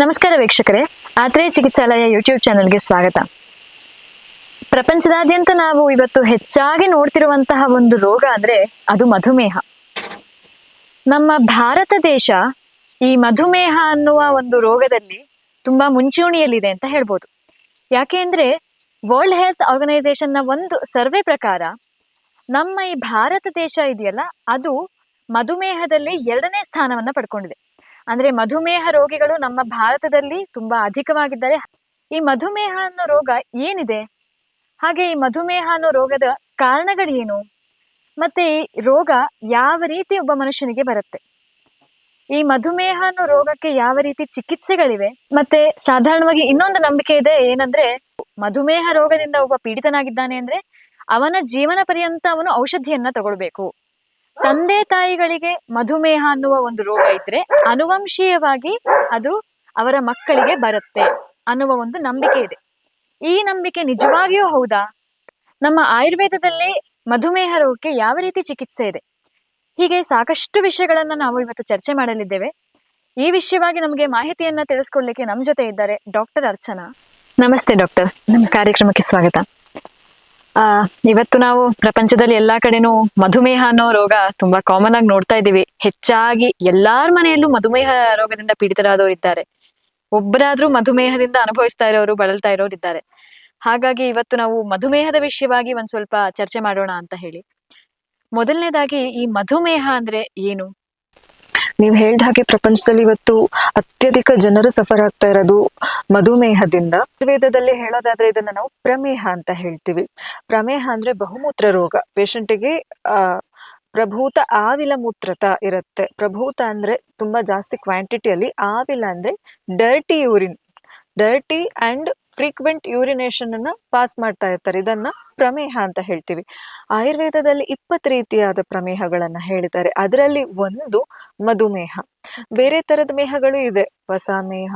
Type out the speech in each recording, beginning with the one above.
ನಮಸ್ಕಾರ ವೀಕ್ಷಕರೇ. ಆತ್ರೇಯ ಚಿಕಿತ್ಸಾಲಯ ಯೂಟ್ಯೂಬ್ ಚಾನೆಲ್ಗೆ ಸ್ವಾಗತ. ಪ್ರಪಂಚದಾದ್ಯಂತ ನಾವು ಇವತ್ತು ಹೆಚ್ಚಾಗಿ ನೋಡ್ತಿರುವಂತಹ ಒಂದು ರೋಗ ಅಂದ್ರೆ ಅದು ಮಧುಮೇಹ. ನಮ್ಮ ಭಾರತ ದೇಶ ಈ ಮಧುಮೇಹ ಅನ್ನುವ ಒಂದು ರೋಗದಲ್ಲಿ ತುಂಬಾ ಮುಂಚೂಣಿಯಲ್ಲಿದೆ ಅಂತ ಹೇಳ್ಬೋದು. ಯಾಕೆ ಅಂದ್ರೆ ವರ್ಲ್ಡ್ ಹೆಲ್ತ್ ಆರ್ಗನೈಸೇಷನ್ನ ಒಂದು ಸರ್ವೆ ಪ್ರಕಾರ ನಮ್ಮ ಈ ಭಾರತ ದೇಶ ಇದೆಯಲ್ಲ, ಅದು ಮಧುಮೇಹದಲ್ಲಿ ಎರಡನೇ ಸ್ಥಾನವನ್ನ ಪಡ್ಕೊಂಡಿದೆ. ಅಂದ್ರೆ ಮಧುಮೇಹ ರೋಗಿಗಳು ನಮ್ಮ ಭಾರತದಲ್ಲಿ ತುಂಬಾ ಅಧಿಕವಾಗಿದ್ದಾರೆ. ಈ ಮಧುಮೇಹ ಅನ್ನೋ ರೋಗ ಏನಿದೆ? ಹಾಗೆ ಈ ಮಧುಮೇಹ ಅನ್ನೋ ರೋಗದ ಕಾರಣಗಳೇನು? ಮತ್ತೆ ಈ ರೋಗ ಯಾವ ರೀತಿ ಒಬ್ಬ ಮನುಷ್ಯನಿಗೆ ಬರುತ್ತೆ? ಈ ಮಧುಮೇಹ ಅನ್ನೋ ರೋಗಕ್ಕೆ ಯಾವ ರೀತಿ ಚಿಕಿತ್ಸೆಗಳಿವೆ? ಮತ್ತೆ ಸಾಧಾರಣವಾಗಿ ಇನ್ನೊಂದು ನಂಬಿಕೆ ಇದೆ ಏನಂದ್ರೆ, ಮಧುಮೇಹ ರೋಗದಿಂದ ಒಬ್ಬ ಪೀಡಿತನಾಗಿದ್ದಾನೆ ಅಂದ್ರೆ ಅವನ ಜೀವನ ಪರ್ಯಂತ ಅವನು ಔಷಧಿಯನ್ನ ತಗೊಳ್ಬೇಕು. ತಂದೆ ತಾಯಿಗಳಿಗೆ ಮಧುಮೇಹ ಅನ್ನುವ ಒಂದು ರೋಗ ಇದ್ರೆ ಅನುವಂಶೀಯವಾಗಿ ಅದು ಅವರ ಮಕ್ಕಳಿಗೆ ಬರುತ್ತೆ ಅನ್ನುವ ಒಂದು ನಂಬಿಕೆ ಇದೆ. ಈ ನಂಬಿಕೆ ನಿಜವಾಗಿಯೂ ಹೌದಾ? ನಮ್ಮ ಆಯುರ್ವೇದದಲ್ಲಿ ಮಧುಮೇಹ ರೋಗಕ್ಕೆ ಯಾವ ರೀತಿ ಚಿಕಿತ್ಸೆ ಇದೆ? ಹೀಗೆ ಸಾಕಷ್ಟು ವಿಷಯಗಳನ್ನ ನಾವು ಇವತ್ತು ಚರ್ಚೆ ಮಾಡಲಿದ್ದೇವೆ. ಈ ವಿಷಯವಾಗಿ ನಮಗೆ ಮಾಹಿತಿಯನ್ನ ತಿಳಿಸ್ಕೊಡ್ಲಿಕ್ಕೆ ನಮ್ಮ ಜೊತೆ ಇದ್ದಾರೆ ಡಾಕ್ಟರ್ ಅರ್ಚನಾ. ನಮಸ್ತೆ ಡಾಕ್ಟರ್. ನಮ್ಮ ಕಾರ್ಯಕ್ರಮಕ್ಕೆ ಸ್ವಾಗತ. ಆ, ಇವತ್ತು ನಾವು ಪ್ರಪಂಚದಲ್ಲಿ ಎಲ್ಲಾ ಕಡೆನೂ ಮಧುಮೇಹ ಅನ್ನೋ ರೋಗ ತುಂಬಾ ಕಾಮನ್ ಆಗಿ ನೋಡ್ತಾ ಇದ್ದೀವಿ. ಹೆಚ್ಚಾಗಿ ಎಲ್ಲಾರ ಮನೆಯಲ್ಲೂ ಮಧುಮೇಹ ರೋಗದಿಂದ ಪೀಡಿತರಾದವರು ಇದ್ದಾರೆ. ಒಬ್ಬರಾದ್ರೂ ಮಧುಮೇಹದಿಂದ ಅನುಭವಿಸ್ತಾ ಇರೋರು, ಬಳಲ್ತಾ ಇರೋರು ಇದ್ದಾರೆ. ಹಾಗಾಗಿ ಇವತ್ತು ನಾವು ಮಧುಮೇಹದ ವಿಷಯವಾಗಿ ಒಂದ್ ಸ್ವಲ್ಪ ಚರ್ಚೆ ಮಾಡೋಣ ಅಂತ ಹೇಳಿ. ಮೊದಲನೇದಾಗಿ ಈ ಮಧುಮೇಹ ಅಂದ್ರೆ ಏನು? ನೀವು ಹೇಳ್ದ ಹಾಗೆ ಪ್ರಪಂಚದಲ್ಲಿ ಇವತ್ತು ಅತ್ಯಧಿಕ ಜನರು ಸಫರ್ ಆಗ್ತಾ ಇರೋದು ಮಧುಮೇಹದಿಂದ. ಆಯುರ್ವೇದದಲ್ಲಿ ಹೇಳೋದಾದ್ರೆ ಇದನ್ನ ನಾವು ಪ್ರಮೇಹ ಅಂತ ಹೇಳ್ತೀವಿ. ಪ್ರಮೇಹ ಅಂದ್ರೆ ಬಹುಮೂತ್ರ ರೋಗ. ಪೇಷಂಟ್ಗೆ, ಆ, ಪ್ರಭೂತ ಆವಿಲ ಮೂತ್ರತ ಇರುತ್ತೆ. ಪ್ರಭೂತ ಅಂದ್ರೆ ತುಂಬಾ ಜಾಸ್ತಿ ಕ್ವಾಂಟಿಟಿಯಲ್ಲಿ ಆವಿಲ ಅಂದ್ರೆ dirty urine dirty and frequent urination ಅನ್ನ ಪಾಸ್ ಮಾಡ್ತಾ ಇರ್ತಾರೆ. ಇದನ್ನ ಪ್ರಮೇಹ ಅಂತ ಹೇಳ್ತೀವಿ. ಆಯುರ್ವೇದದಲ್ಲಿ ಇಪ್ಪತ್ತು ರೀತಿಯಾದ ಪ್ರಮೇಹಗಳನ್ನ ಹೇಳಿದ್ದಾರೆ. ಅದರಲ್ಲಿ ಒಂದು ಮಧುಮೇಹ. ಬೇರೆ ತರದ ಮೇಹಗಳು ಇದೆ. ವಸಾಮೇಹ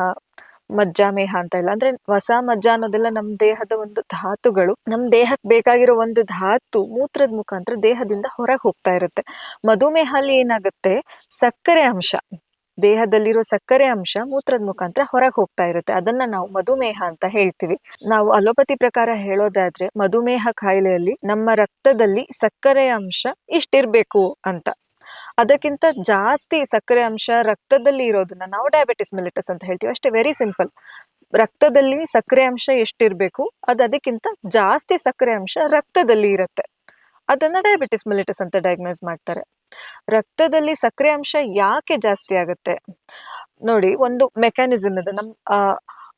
ಮಜ್ಜಾಮೇಹ ಅಂತ ಇಲ್ಲ ಅಂದ್ರೆ ಹೊಸ ಮಜ್ಜ ಅನ್ನೋದೆಲ್ಲ ನಮ್ಮ ದೇಹದ ಒಂದು ಧಾತುಗಳು. ನಮ್ಮ ದೇಹಕ್ಕೆ ಬೇಕಾಗಿರೋ ಒಂದು ಧಾತು ಮೂತ್ರದ ಮುಖಾಂತರ ದೇಹದಿಂದ ಹೊರಗೆ ಹೋಗ್ತಾ ಇರುತ್ತೆ. ಮಧುಮೇಹ ಅಲ್ಲಿ ಏನಾಗುತ್ತೆ? ಸಕ್ಕರೆ ಅಂಶ. ದೇಹದಲ್ಲಿರೋ ಸಕ್ಕರೆ ಅಂಶ ಮೂತ್ರದ ಮುಖಾಂತರ ಹೊರಗೆ ಹೋಗ್ತಾ ಇರುತ್ತೆ. ಅದನ್ನ ನಾವು ಮಧುಮೇಹ ಅಂತ ಹೇಳ್ತೀವಿ. ನಾವು ಅಲೋಪತಿ ಪ್ರಕಾರ ಹೇಳೋದಾದ್ರೆ ಮಧುಮೇಹ ಕಾಯಿಲೆಯಲ್ಲಿ ನಮ್ಮ ರಕ್ತದಲ್ಲಿ ಸಕ್ಕರೆ ಅಂಶ ಇಷ್ಟಿರ್ಬೇಕು ಅಂತ. ಅದಕ್ಕಿಂತ ಜಾಸ್ತಿ ಸಕ್ಕರೆ ಅಂಶ ರಕ್ತದಲ್ಲಿ ಇರೋದನ್ನ ನಾವು ಡಯಾಬಿಟಿಸ್ ಮಿಲಿಟಸ್ ಅಂತ ಹೇಳ್ತೀವಿ. ಅಷ್ಟೇ ವೆರಿ ಸಿಂಪಲ್ ರಕ್ತದಲ್ಲಿ ಸಕ್ಕರೆ ಅಂಶ ಎಷ್ಟಿರ್ಬೇಕು ಅದು ಅದಕ್ಕಿಂತ ಜಾಸ್ತಿ ಸಕ್ಕರೆ ಅಂಶ ರಕ್ತದಲ್ಲಿ ಇರುತ್ತೆ. ಅದನ್ನ ಡಯಾಬಿಟಿಸ್ ಮಿಲಿಟಸ್ ಅಂತ ಡಯಾಗ್ನೋಸ್ ಮಾಡ್ತಾರೆ. ರಕ್ತದಲ್ಲಿ ಸಕ್ಕರೆ ಅಂಶ ಯಾಕೆ ಜಾಸ್ತಿ ಆಗುತ್ತೆ? ನೋಡಿ ಒಂದು ಮೆಕ್ಯಾನಿಸಮ್ ಇದೆ. ನಮ್ ಆ,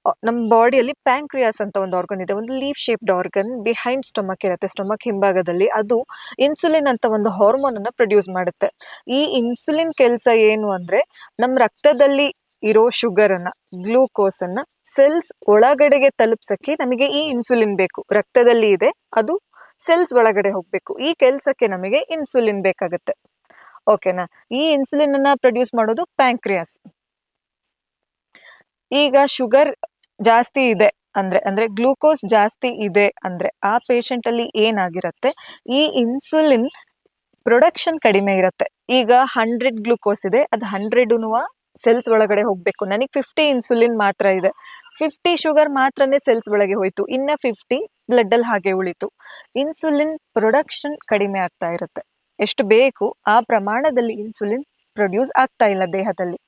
ಆ, ನಮ್ಮ ಬಾಡಿಯಲ್ಲಿ ಪ್ಯಾಂಕ್ರಿಯಾಸ್ ಅಂತ ಒಂದು ಆರ್ಗನ್ ಇದೆ. ಒಂದು leaf shaped organ behind stomach ಇರುತ್ತೆ. ಸ್ಟೊಮಕ್ ಹಿಂಭಾಗದಲ್ಲಿ. ಅದು ಇನ್ಸುಲಿನ್ ಅಂತ ಒಂದು ಹಾರ್ಮೋನ್ ಅನ್ನ ಪ್ರೊಡ್ಯೂಸ್ ಮಾಡುತ್ತೆ. ಈ ಇನ್ಸುಲಿನ್ ಕೆಲಸ ಏನು ಅಂದ್ರೆ ನಮ್ಮ ರಕ್ತದಲ್ಲಿ ಇರೋ ಶುಗರ್ ಅನ್ನ ಗ್ಲೂಕೋಸ್ ಅನ್ನ ಸೆಲ್ಸ್ ಒಳಗಡೆಗೆ ತಲುಪ್ಸಕ್ಕೆ ನಮಗೆ ಈ ಇನ್ಸುಲಿನ್ ಬೇಕು. ರಕ್ತದಲ್ಲಿ ಇದೆ ಅದು ಸೆಲ್ಸ್ ಒಳಗಡೆ ಹೋಗ್ಬೇಕು. ಈ ಕೆಲಸಕ್ಕೆ ನಮಗೆ ಇನ್ಸುಲಿನ್ ಬೇಕಾಗುತ್ತೆ. ಓಕೆನಾ? ಈ ಇನ್ಸುಲಿನ್ ಅನ್ನ ಪ್ರೊಡ್ಯೂಸ್ ಮಾಡೋದು ಪ್ಯಾಂಕ್ರಿಯಾಸ್ ಈಗ ಶುಗರ್ ಜಾಸ್ತಿ ಇದೆ ಅಂದ್ರೆ ಅಂದ್ರೆ ಗ್ಲೂಕೋಸ್ ಜಾಸ್ತಿ ಇದೆ ಅಂದ್ರೆ ಆ ಪೇಷಂಟ್ ಅಲ್ಲಿ ಏನಾಗಿರುತ್ತೆ? ಈ ಇನ್ಸುಲಿನ್ ಪ್ರೊಡಕ್ಷನ್ ಕಡಿಮೆ ಇರುತ್ತೆ. ಈಗ ಹಂಡ್ರೆಡ್ ಗ್ಲೂಕೋಸ್ ಇದೆ, ಅದು ಹಂಡ್ರೆಡ್ ಸೆಲ್ಸ್ ಒಳಗಡೆ ಹೋಗ್ಬೇಕು. ನನಗೆ ಫಿಫ್ಟಿ ಇನ್ಸುಲಿನ್ ಮಾತ್ರ ಇದೆ. ಫಿಫ್ಟಿ ಶುಗರ್ ಮಾತ್ರನೇ ಸೆಲ್ಸ್ ಒಳಗೆ ಹೋಯ್ತು. ಇನ್ನ ಫಿಫ್ಟಿ ಬ್ಲಡ್ ಅಲ್ಲಿ ಹಾಗೆ ಉಳಿತು. ಇನ್ಸುಲಿನ್ ಪ್ರೊಡಕ್ಷನ್ ಕಡಿಮೆ ಆಗ್ತಾ ಇರುತ್ತೆ. ಎಷ್ಟು ಬೇಕು ಆ ಪ್ರಮಾಣದಲ್ಲಿ ಇನ್ಸುಲಿನ್ ಪ್ರೊಡ್ಯೂಸ್ ಆಗ್ತಾ ಇಲ್ಲ ದೇಹದಲ್ಲಿ.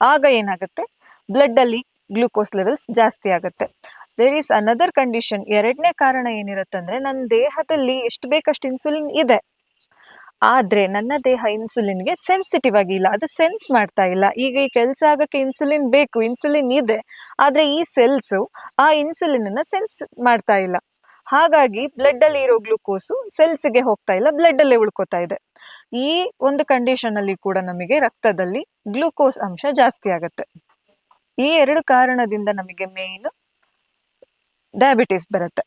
ಆಗ ಏನಾಗುತ್ತೆ? ಬ್ಲಡ್ ಅಲ್ಲಿ ಗ್ಲೂಕೋಸ್ ಲೆವೆಲ್ಸ್ ಜಾಸ್ತಿ ಆಗುತ್ತೆ. ದೇರ್ ಈಸ್ ಅನದರ್ ಕಂಡೀಷನ್ ಎರಡನೇ ಕಾರಣ ಏನಿರುತ್ತೆ ಅಂದ್ರೆ ನನ್ನ ದೇಹದಲ್ಲಿ ಎಷ್ಟು ಬೇಕಷ್ಟು ಇನ್ಸುಲಿನ್ ಇದೆ. ಆದ್ರೆ ನನ್ನ ದೇಹ ಇನ್ಸುಲಿನ್ಗೆ ಸೆನ್ಸಿಟಿವ್ ಆಗಿ ಇಲ್ಲ, ಅದು ಸೆನ್ಸ್ ಮಾಡ್ತಾ ಇಲ್ಲ. ಈಗ ಈ ಕೆಲಸ ಆಗಕ್ಕೆ ಇನ್ಸುಲಿನ್ ಬೇಕು ಇನ್ಸುಲಿನ್ ಇದೆ. ಆದ್ರೆ ಈ ಸೆಲ್ಸ್ ಆ ಇನ್ಸುಲಿನ್ ಅನ್ನ ಸೆನ್ಸ್ ಮಾಡ್ತಾ ಇಲ್ಲ. ಹಾಗಾಗಿ ಬ್ಲಡ್ ಅಲ್ಲಿ ಇರೋ ಸೆಲ್ಸ್ಗೆ ಹೋಗ್ತಾ ಇಲ್ಲ ಬ್ಲಡ್ ಅಲ್ಲೇ ಉಳ್ಕೋತಾ ಇದೆ. ಈ ಒಂದು ಕಂಡೀಷನ್ ಅಲ್ಲಿ ಕೂಡ ನಮಗೆ ರಕ್ತದಲ್ಲಿ ಗ್ಲೂಕೋಸ್ ಅಂಶ ಜಾಸ್ತಿ ಆಗುತ್ತೆ. ಈ ಎರಡು ಕಾರಣದಿಂದ ನಮಗೆ ಮೇನ್ ಡಯಾಬಿಟಿಸ್ ಬರುತ್ತೆ.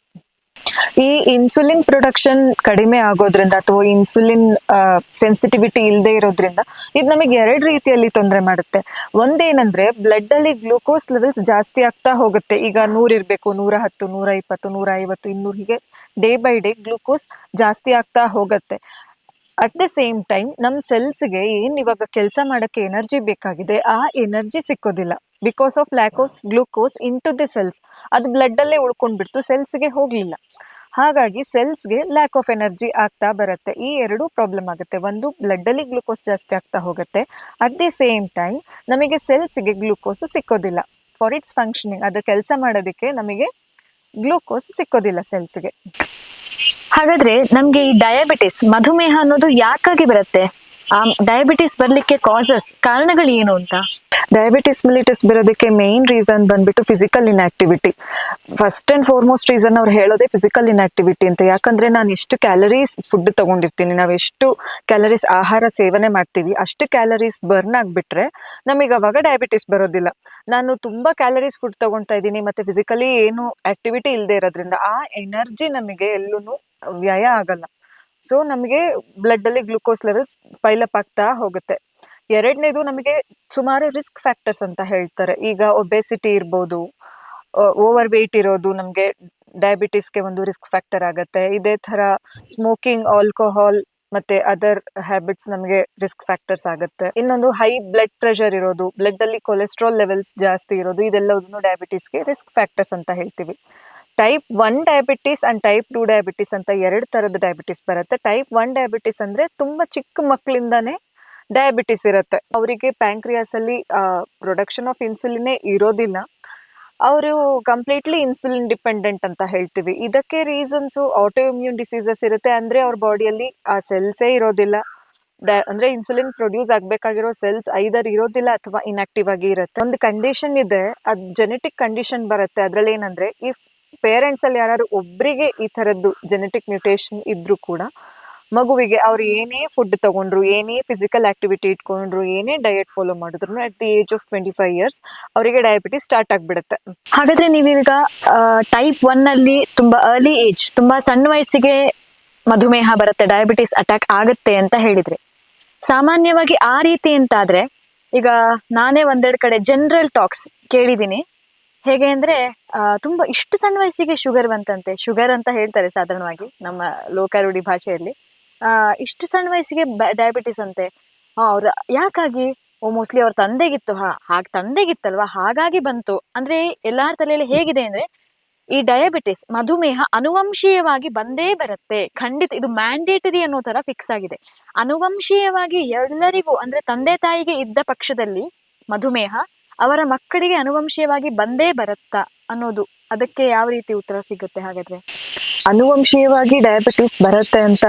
ಈ ಇನ್ಸುಲಿನ್ ಪ್ರೊಡಕ್ಷನ್ ಕಡಿಮೆ ಆಗೋದ್ರಿಂದ ಅಥವಾ ಇನ್ಸುಲಿನ್ ಸೆನ್ಸಿಟಿವಿಟಿ ಇಲ್ಲದೆ ಇರೋದ್ರಿಂದ ಇದು ನಮಗೆ ಎರಡು ರೀತಿಯಲ್ಲಿ ತೊಂದರೆ ಮಾಡುತ್ತೆ. ಒಂದೇನಂದ್ರೆ ಬ್ಲಡ್ ಅಲ್ಲಿ ಗ್ಲೂಕೋಸ್ ಲೆವೆಲ್ಸ್ ಜಾಸ್ತಿ ಆಗ್ತಾ ಹೋಗುತ್ತೆ. ಈಗ ನೂರ್ ಇರಬೇಕು, ನೂರ ಹತ್ತು, ನೂರ ಇಪ್ಪತ್ತು ನೂರ ಐವತ್ತು, ಇನ್ನೂರು ಹೀಗೆ, ಡೇ ಬೈ ಡೇ ಗ್ಲೂಕೋಸ್ ಜಾಸ್ತಿ ಆಗ್ತಾ ಹೋಗುತ್ತೆ. ಅಟ್ ದ ಸೇಮ್ ಟೈಮ್ ನಮ್ಮ ಸೆಲ್ಸ್ಗೆ ಏನು ಇವಾಗ ಕೆಲಸ ಮಾಡೋಕ್ಕೆ ಎನರ್ಜಿ ಬೇಕಾಗಿದೆ, ಆ energy ಸಿಕ್ಕೋದಿಲ್ಲ. Because of lack of glucose into the cells ಅದು ಬ್ಲಡ್ಡಲ್ಲೇ ಉಳ್ಕೊಂಡ್ಬಿಡ್ತು ಸೆಲ್ಸ್ಗೆ ಹೋಗಲಿಲ್ಲ. ಹಾಗಾಗಿ ಸೆಲ್ಸ್ಗೆ ಲ್ಯಾಕ್ ಆಫ್ ಎನರ್ಜಿ ಆಗ್ತಾ ಬರುತ್ತೆ. ಈ ಎರಡು ಪ್ರಾಬ್ಲಮ್ ಆಗುತ್ತೆ. ಒಂದು ಬ್ಲಡ್ಡಲ್ಲಿ ಗ್ಲೂಕೋಸ್ ಜಾಸ್ತಿ ಆಗ್ತಾ ಹೋಗುತ್ತೆ. ಅಟ್ ದಿ ಸೇಮ್ ಟೈಮ್ ನಮಗೆ ಸೆಲ್ಸ್ಗೆ ಗ್ಲೂಕೋಸ್ ಸಿಕ್ಕೋದಿಲ್ಲ. ಫಾರ್ ಇಟ್ಸ್ ಫಂಕ್ಷನಿಂಗ್ ಅದು ಕೆಲಸ ಮಾಡೋದಕ್ಕೆ ನಮಗೆ ಗ್ಲೂಕೋಸ್ ಸಿಕ್ಕೋದಿಲ್ಲ ಸೆಲ್ಸ್ಗೆ ಹಾಗಾದ್ರೆ ನಮ್ಗೆ ಈ ಡಯಾಬಿಟಿಸ್ ಮಧುಮೇಹ ಅನ್ನೋದು ಯಾಕಾಗಿ ಬರುತ್ತೆ? ಡಯಾಬಿಟಿಸ್ ಬರ್ಲಿಕ್ಕೆ ಕಾಸಸ್ ಕಾರಣಗಳು ಏನು ಅಂತ? ಡಯಾಬಿಟಿಸ್ ಮಿಲಿಟಿಸ್ ಬರೋದಕ್ಕೆ ಮೇನ್ ರೀಸನ್ ಬಂದ್ಬಿಟ್ಟು physical inactivity first and foremost reason ಅವ್ರು ಹೇಳೋದೇ ಫಿಸಿಕಲ್ ಇನ್ಆಕ್ಟಿವಿಟಿ ಅಂತ. ಯಾಕಂದ್ರೆ ನಾನು ಎಷ್ಟು ಕ್ಯಾಲರೀಸ್ ಫುಡ್ ತಗೊಂಡಿರ್ತೀನಿ, ನಾವು ಎಷ್ಟು ಕ್ಯಾಲರೀಸ್ ಆಹಾರ ಸೇವನೆ ಮಾಡ್ತೀವಿ, ಅಷ್ಟು ಕ್ಯಾಲರೀಸ್ ಬರ್ನ್ ಆಗಿಬಿಟ್ರೆ ನಮಗೆ ಅವಾಗ ಡಯಾಬಿಟಿಸ್ ಬರೋದಿಲ್ಲ. ನಾನು ತುಂಬಾ ಕ್ಯಾಲರೀಸ್ ಫುಡ್ ತಗೊಳ್ತಾ ಇದ್ದೀನಿ, ಮತ್ತೆ ಫಿಸಿಕಲಿ ಏನು ಆಕ್ಟಿವಿಟಿ ಇಲ್ಲದೆ ಇರೋದ್ರಿಂದ ಆ ಎನರ್ಜಿ ನಮಗೆ ಎಲ್ಲೂ ವ್ಯಯ ಆಗಲ್ಲ. ಸೊ ನಮಗೆ ಬ್ಲಡ್ ಅಲ್ಲಿ ಗ್ಲೂಕೋಸ್ ಲೆವೆಲ್ಸ್ ಪೈಲಪ್ ಆಗ್ತಾ ಹೋಗುತ್ತೆ. ಎರಡನೇದು ನಮಗೆ ಸುಮಾರು ರಿಸ್ಕ್ ಫ್ಯಾಕ್ಟರ್ಸ್ ಅಂತ ಹೇಳ್ತಾರೆ. ಈಗ ಒಬೆಸಿಟಿ ಇರ್ಬೋದು ಓವರ್ ವೇಟ್ ಇರೋದು ನಮಗೆ ಡಯಾಬಿಟಿಸ್ಗೆ ಒಂದು ರಿಸ್ಕ್ ಫ್ಯಾಕ್ಟರ್ ಆಗುತ್ತೆ. ಇದೇ ತರ ಸ್ಮೋಕಿಂಗ್ ಆಲ್ಕೋಹಾಲ್ ಮತ್ತೆ ಅದರ್ ಹ್ಯಾಬಿಟ್ಸ್ ನಮಗೆ ರಿಸ್ಕ್ ಫ್ಯಾಕ್ಟರ್ಸ್ ಆಗುತ್ತೆ. ಇನ್ನೊಂದು ಹೈ ಬ್ಲಡ್ ಪ್ರೆಷರ್ ಇರೋದು ಬ್ಲಡ್ ಅಲ್ಲಿ ಕೊಲೆಸ್ಟ್ರಾಲ್ ಲೆವೆಲ್ಸ್ ಜಾಸ್ತಿ ಇರೋದು, ಇದೆಲ್ಲದನ್ನು ಡಯಾಬಿಟಿಸ್ಗೆ ರಿಸ್ಕ್ ಫ್ಯಾಕ್ಟರ್ಸ್ ಅಂತ ಹೇಳ್ತೀವಿ. Type one diabetes and type two diabetes ಅಂತ ಎರಡು ತರದ ಡಯಾಬಿಟಿಸ್ ಬರುತ್ತೆ. ಟೈಪ್ ಒನ್ ಡಯಾಬಿಟಿಸ್ ಅಂದ್ರೆ ತುಂಬಾ ಚಿಕ್ಕ ಮಕ್ಕಳಿಂದಾನೇ ಡಯಾಬಿಟಿಸ್ ಇರುತ್ತೆ. ಅವರಿಗೆ ಪ್ಯಾಂಕ್ರಿಯಾಸ್ ಅಲ್ಲಿ ಪ್ರೊಡಕ್ಷನ್ ಆಫ್ ಇನ್ಸುಲಿನೇ ಇರೋದಿಲ್ಲ. ಅವರು ಕಂಪ್ಲೀಟ್ಲಿ ಇನ್ಸುಲಿನ್ ಡಿಪೆಂಡೆಂಟ್ ಅಂತ ಹೇಳ್ತೀವಿ. ಇದಕ್ಕೆ ರೀಸನ್ಸ್ ಆಟೋ ಇಮ್ಯೂನ್ ಡಿಸೀಸಸ್ ಇರುತ್ತೆ. ಅಂದ್ರೆ ಅವ್ರ ಬಾಡಿಯಲ್ಲಿ ಆ ಸೆಲ್ಸೇ ಇರೋದಿಲ್ಲ. ಡ- ಅಂದ್ರೆ ಇನ್ಸುಲಿನ್ ಪ್ರೊಡ್ಯೂಸ್ ಆಗಬೇಕಾಗಿರೋ ಸೆಲ್ಸ್ ಐದರ್ ಇರೋದಿಲ್ಲ ಅಥವಾ ಇನ್ಆಕ್ಟಿವ್ ಆಗಿ ಇರುತ್ತೆ. ಒಂದು ಕಂಡೀಷನ್ ಇದೆ, ಅದು ಜೆನೆಟಿಕ್ ಕಂಡೀಷನ್ ಬರುತ್ತೆ. ಅದ್ರಲ್ಲಿ ಏನಂದ್ರೆ ಇಫ್ ಪೇರೆಂಟ್ಸ್ ಅಲ್ಲಿ ಯಾರು ಒಬ್ಬರಿಗೆ ಈ ತರದ್ದು ಜೆನೆಟಿಕ್ ಮ್ಯೂಟೇಶನ್ ಇದ್ರೂ ಕೂಡ ಮಗುವಿಗೆ ಅವ್ರು ಏನೇ ಫುಡ್ ತಗೊಂಡ್ರು, ಏನೇ ಫಿಸಿಕಲ್ ಆಕ್ಟಿವಿಟಿ ಇಟ್ಕೊಂಡ್ರು, ಏನೇ ಡಯಟ್ ಫಾಲೋ ಮಾಡಿದ್ರು at the age of twenty five years ಅವರಿಗೆ ಡಯಾಬಿಟಿಸ್ ಸ್ಟಾರ್ಟ್ ಆಗ್ಬಿಡುತ್ತೆ. ಹಾಗಾದ್ರೆ ನೀವೀಗ ಟೈಪ್ ಒನ್ ಅಲ್ಲಿ ತುಂಬಾ ಅರ್ಲಿ ಏಜ್ ತುಂಬಾ ಸಣ್ಣ ವಯಸ್ಸಿಗೆ ಮಧುಮೇಹ ಬರುತ್ತೆ ಡಯಾಬಿಟಿಸ್ ಅಟ್ಯಾಕ್ ಆಗುತ್ತೆ ಅಂತ ಹೇಳಿದ್ರೆ, ಸಾಮಾನ್ಯವಾಗಿ ಆ ರೀತಿ ಅಂತಾದ್ರೆ ಈಗ ನಾನೇ ಒಂದೆರಡು ಕಡೆ ಜನರಲ್ ಟಾಕ್ಸ್ ಕೇಳಿದ್ದೀನಿ. ಹೇಗೆ ಅಂದ್ರೆ ತುಂಬಾ ಇಷ್ಟು ಸಣ್ಣ ವಯಸ್ಸಿಗೆ ಶುಗರ್ ಬಂತಂತೆ. ಶುಗರ್ ಅಂತ ಹೇಳ್ತಾರೆ ಸಾಧಾರಣವಾಗಿ ನಮ್ಮ ಲೋಕಾರೂಢಿ ಭಾಷೆಯಲ್ಲಿ. ಆ, ಇಷ್ಟು ಸಣ್ಣ ವಯಸ್ಸಿಗೆ ಡಯಾಬಿಟಿಸ್ ಅಂತೆ. ಅವ್ರ ಯಾಕಾಗಿ? ಓ ಮೋಸ್ಟ್ಲಿ ಅವ್ರ ತಂದೆಗಿತ್ತು. ಹಾ ಹಾಗ ತಂದೆಗಿತ್ತಲ್ವಾ? ಹಾಗಾಗಿ ಬಂತು. ಅಂದ್ರೆ ಎಲ್ಲಾರ ತಲೆಯಲ್ಲಿ ಹೇಗಿದೆ ಅಂದ್ರೆ ಈ ಡಯಾಬಿಟಿಸ್ ಮಧುಮೇಹ ಅನುವಂಶೀಯವಾಗಿ ಬಂದೇ ಬರುತ್ತೆ. ಖಂಡಿತ ಇದು ಮ್ಯಾಂಡೇಟರಿ ಅನ್ನೋ ತರ ಫಿಕ್ಸ್ ಆಗಿದೆ. ಅನುವಂಶೀಯವಾಗಿ ಎಲ್ಲರಿಗೂ ಅಂದ್ರೆ ತಂದೆ ತಾಯಿಗೆ ಇದ್ದ ಪಕ್ಷದಲ್ಲಿ ಮಧುಮೇಹ ಅವರ ಮಕ್ಕಳಿಗೆ ಅನುವಂಶೀಯವಾಗಿ ಬಂದೇ ಬರುತ್ತಾ ಅನ್ನೋದು ಅದಕ್ಕೆ ಯಾವ ರೀತಿ ಉತ್ತರ ಸಿಗುತ್ತೆ ಹಾಗಾದ್ರೆ? ಅನುವಂಶೀಯವಾಗಿ ಡಯಾಬಿಟಿಸ್ ಬರುತ್ತೆ ಅಂತ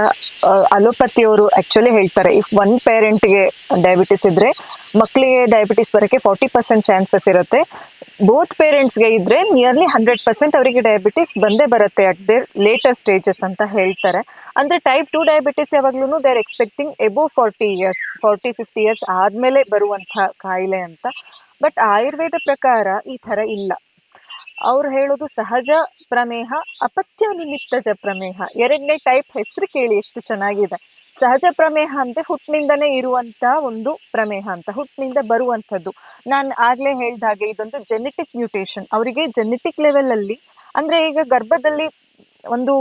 ಅಲೋಪತಿಯವರು ಆಕ್ಚುಲಿ ಹೇಳ್ತಾರೆ. ಇಫ್ ಒನ್ ಪೇರೆಂಟ್ಗೆ ಡಯಾಬಿಟಿಸ್ ಇದ್ರೆ ಮಕ್ಕಳಿಗೆ ಡಯಾಬಿಟಿಸ್ ಬರೋಕ್ಕೆ ಫಾರ್ಟಿ ಪರ್ಸೆಂಟ್ ಚಾನ್ಸಸ್ ಇರುತ್ತೆ. ಬೋತ್ ಪೇರೆಂಟ್ಸ್ಗೆ ಇದ್ರೆ ನಿಯರ್ಲಿ ಹಂಡ್ರೆಡ್ ಪರ್ಸೆಂಟ್ ಅವರಿಗೆ ಡಯಾಬಿಟಿಸ್ ಬಂದೇ ಬರುತ್ತೆ ಅಟ್ ದೇರ್ ಲೇಟರ್ ಸ್ಟೇಜಸ್ ಅಂತ ಹೇಳ್ತಾರೆ. ಅಂದ್ರೆ ಟೈಪ್ ಟು ಡಯಾಬಿಟಿಸ್ ಯಾವಾಗ್ಲೂ they are expecting above forty years forty fifty years ಆದ್ಮೇಲೆ ಬರುವಂತಹ ಕಾಯಿಲೆ ಅಂತ. ಬಟ್ ಆಯುರ್ವೇದ ಪ್ರಕಾರ ಈ ತರ ಇಲ್ಲ. ಅವ್ರು ಹೇಳೋದು ಸಹಜ ಪ್ರಮೇಹ ಅಪತ್ಯ ನಿಮಿತ್ತಜ ಪ್ರಮೇಹ. ಎರಡನೇ ಟೈಪ್ ಹೆಸರು ಕೇಳಿ ಎಷ್ಟು ಚೆನ್ನಾಗಿದೆ. ಸಹಜ ಪ್ರಮೇಹ ಅಂದ್ರೆ ಹುಟ್ಟಿನಿಂದನೇ ಇರುವಂತ ಒಂದು ಪ್ರಮೇಹ ಅಂತ ಹುಟ್ಟಿನಿಂದ ಬರುವಂಥದ್ದು. ನಾನು ಆಗ್ಲೇ ಹೇಳ್ದ ಹಾಗೆ ಇದೊಂದು ಜೆನೆಟಿಕ್ ಮ್ಯೂಟೇಶನ್ ಅವರಿಗೆ ಜೆನೆಟಿಕ್ ಲೆವೆಲ್ ಅಲ್ಲಿ, ಅಂದ್ರೆ ಈಗ ಗರ್ಭದಲ್ಲಿ ಒಂದು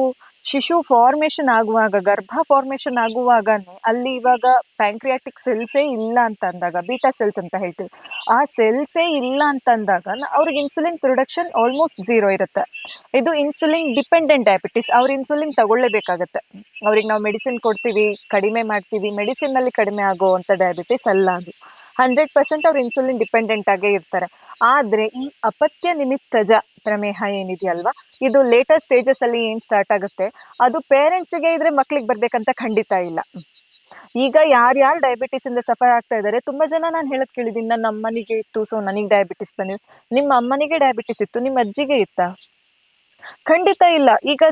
ಶಿಶು ಫಾರ್ಮೇಶನ್ ಆಗುವಾಗ, ಗರ್ಭ ಫಾರ್ಮೇಶನ್ ಆಗುವಾಗನೇ ಅಲ್ಲಿ ಇವಾಗ ಪ್ಯಾಂಕ್ರಿಯಾಟಿಕ್ ಸೆಲ್ಸೇ ಇಲ್ಲ ಅಂತ ಅಂದಾಗ ಬೀಟಾ ಸೆಲ್ಸ್ ಅಂತ ಹೇಳ್ತೀವಿ. ಆ ಸೆಲ್ಸೇ ಇಲ್ಲ ಅಂತ ಅಂದಾಗ ಅವ್ರಿಗೆ ಇನ್ಸುಲಿನ್ ಪ್ರೊಡಕ್ಷನ್ ಆಲ್ಮೋಸ್ಟ್ ಝೀರೋ ಇರುತ್ತೆ. ಇದು ಇನ್ಸುಲಿನ್ ಡಿಪೆಂಡೆಂಟ್ ಡಯಾಬಿಟಿಸ್ ಅವ್ರು ಇನ್ಸುಲಿನ್ ತಗೊಳ್ಳೇಬೇಕಾಗತ್ತೆ. ಅವ್ರಿಗೆ ನಾವು ಮೆಡಿಸಿನ್ ಕೊಡ್ತೀವಿ, ಕಡಿಮೆ ಮಾಡ್ತೀವಿ ಮೆಡಿಸಿನ್ ಅಲ್ಲಿ ಕಡಿಮೆ ಆಗುವಂತ ಡಯಾಬಿಟಿಸ್ ಅಲ್ಲ ಅದು. ಹಂಡ್ರೆಡ್ ಪರ್ಸೆಂಟ್ ಅವ್ರು ಇನ್ಸುಲಿನ್ ಡಿಪೆಂಡೆಂಟ್ ಆಗೇ ಇರ್ತಾರೆ. ಆದ್ರೆ ಈ ಅಪತ್ಯ ನಿಮಿತ್ತಜ ಪ್ರಮೇಹ ಏನಿದೆಯಲ್ವಾ? ಇದು ಲೇಟರ್ ಸ್ಟೇಜಸ್ ಅಲ್ಲಿ ಏನ್ ಸ್ಟಾರ್ಟ್ ಆಗುತ್ತೆ? ಅದು ಪೇರೆಂಟ್ಸ್ಗೆ ಇದ್ರೆ ಮಕ್ಳಿಗೆ ಬರ್ಬೇಕಂತ ಖಂಡಿತ ಇಲ್ಲ. ಈಗ ಯಾರ್ಯಾರು ಡಯಾಬಿಟಿಸ್ ಇಂದ ಸಫರ್ ಆಗ್ತಾ ಇದ್ದಾರೆ ತುಂಬಾ ಜನ ನಾನು ಹೇಳದ್ ಕೇಳಿದೀನಿ, ನನ್ನ ಅಮ್ಮನಿಗೆ ಇತ್ತು ಸೊ ನನಗೆ ಡಯಾಬಿಟಿಸ್ ಬಂದಿದೆ. ನಿಮ್ಮ ಅಮ್ಮನಿಗೆ ಡಯಾಬಿಟಿಸ್ ಇತ್ತು, ನಿಮ್ಮ ಅಜ್ಜಿಗೆ ಇತ್ತಾ? ಖಂಡಿತ ಇಲ್ಲ. ಈಗ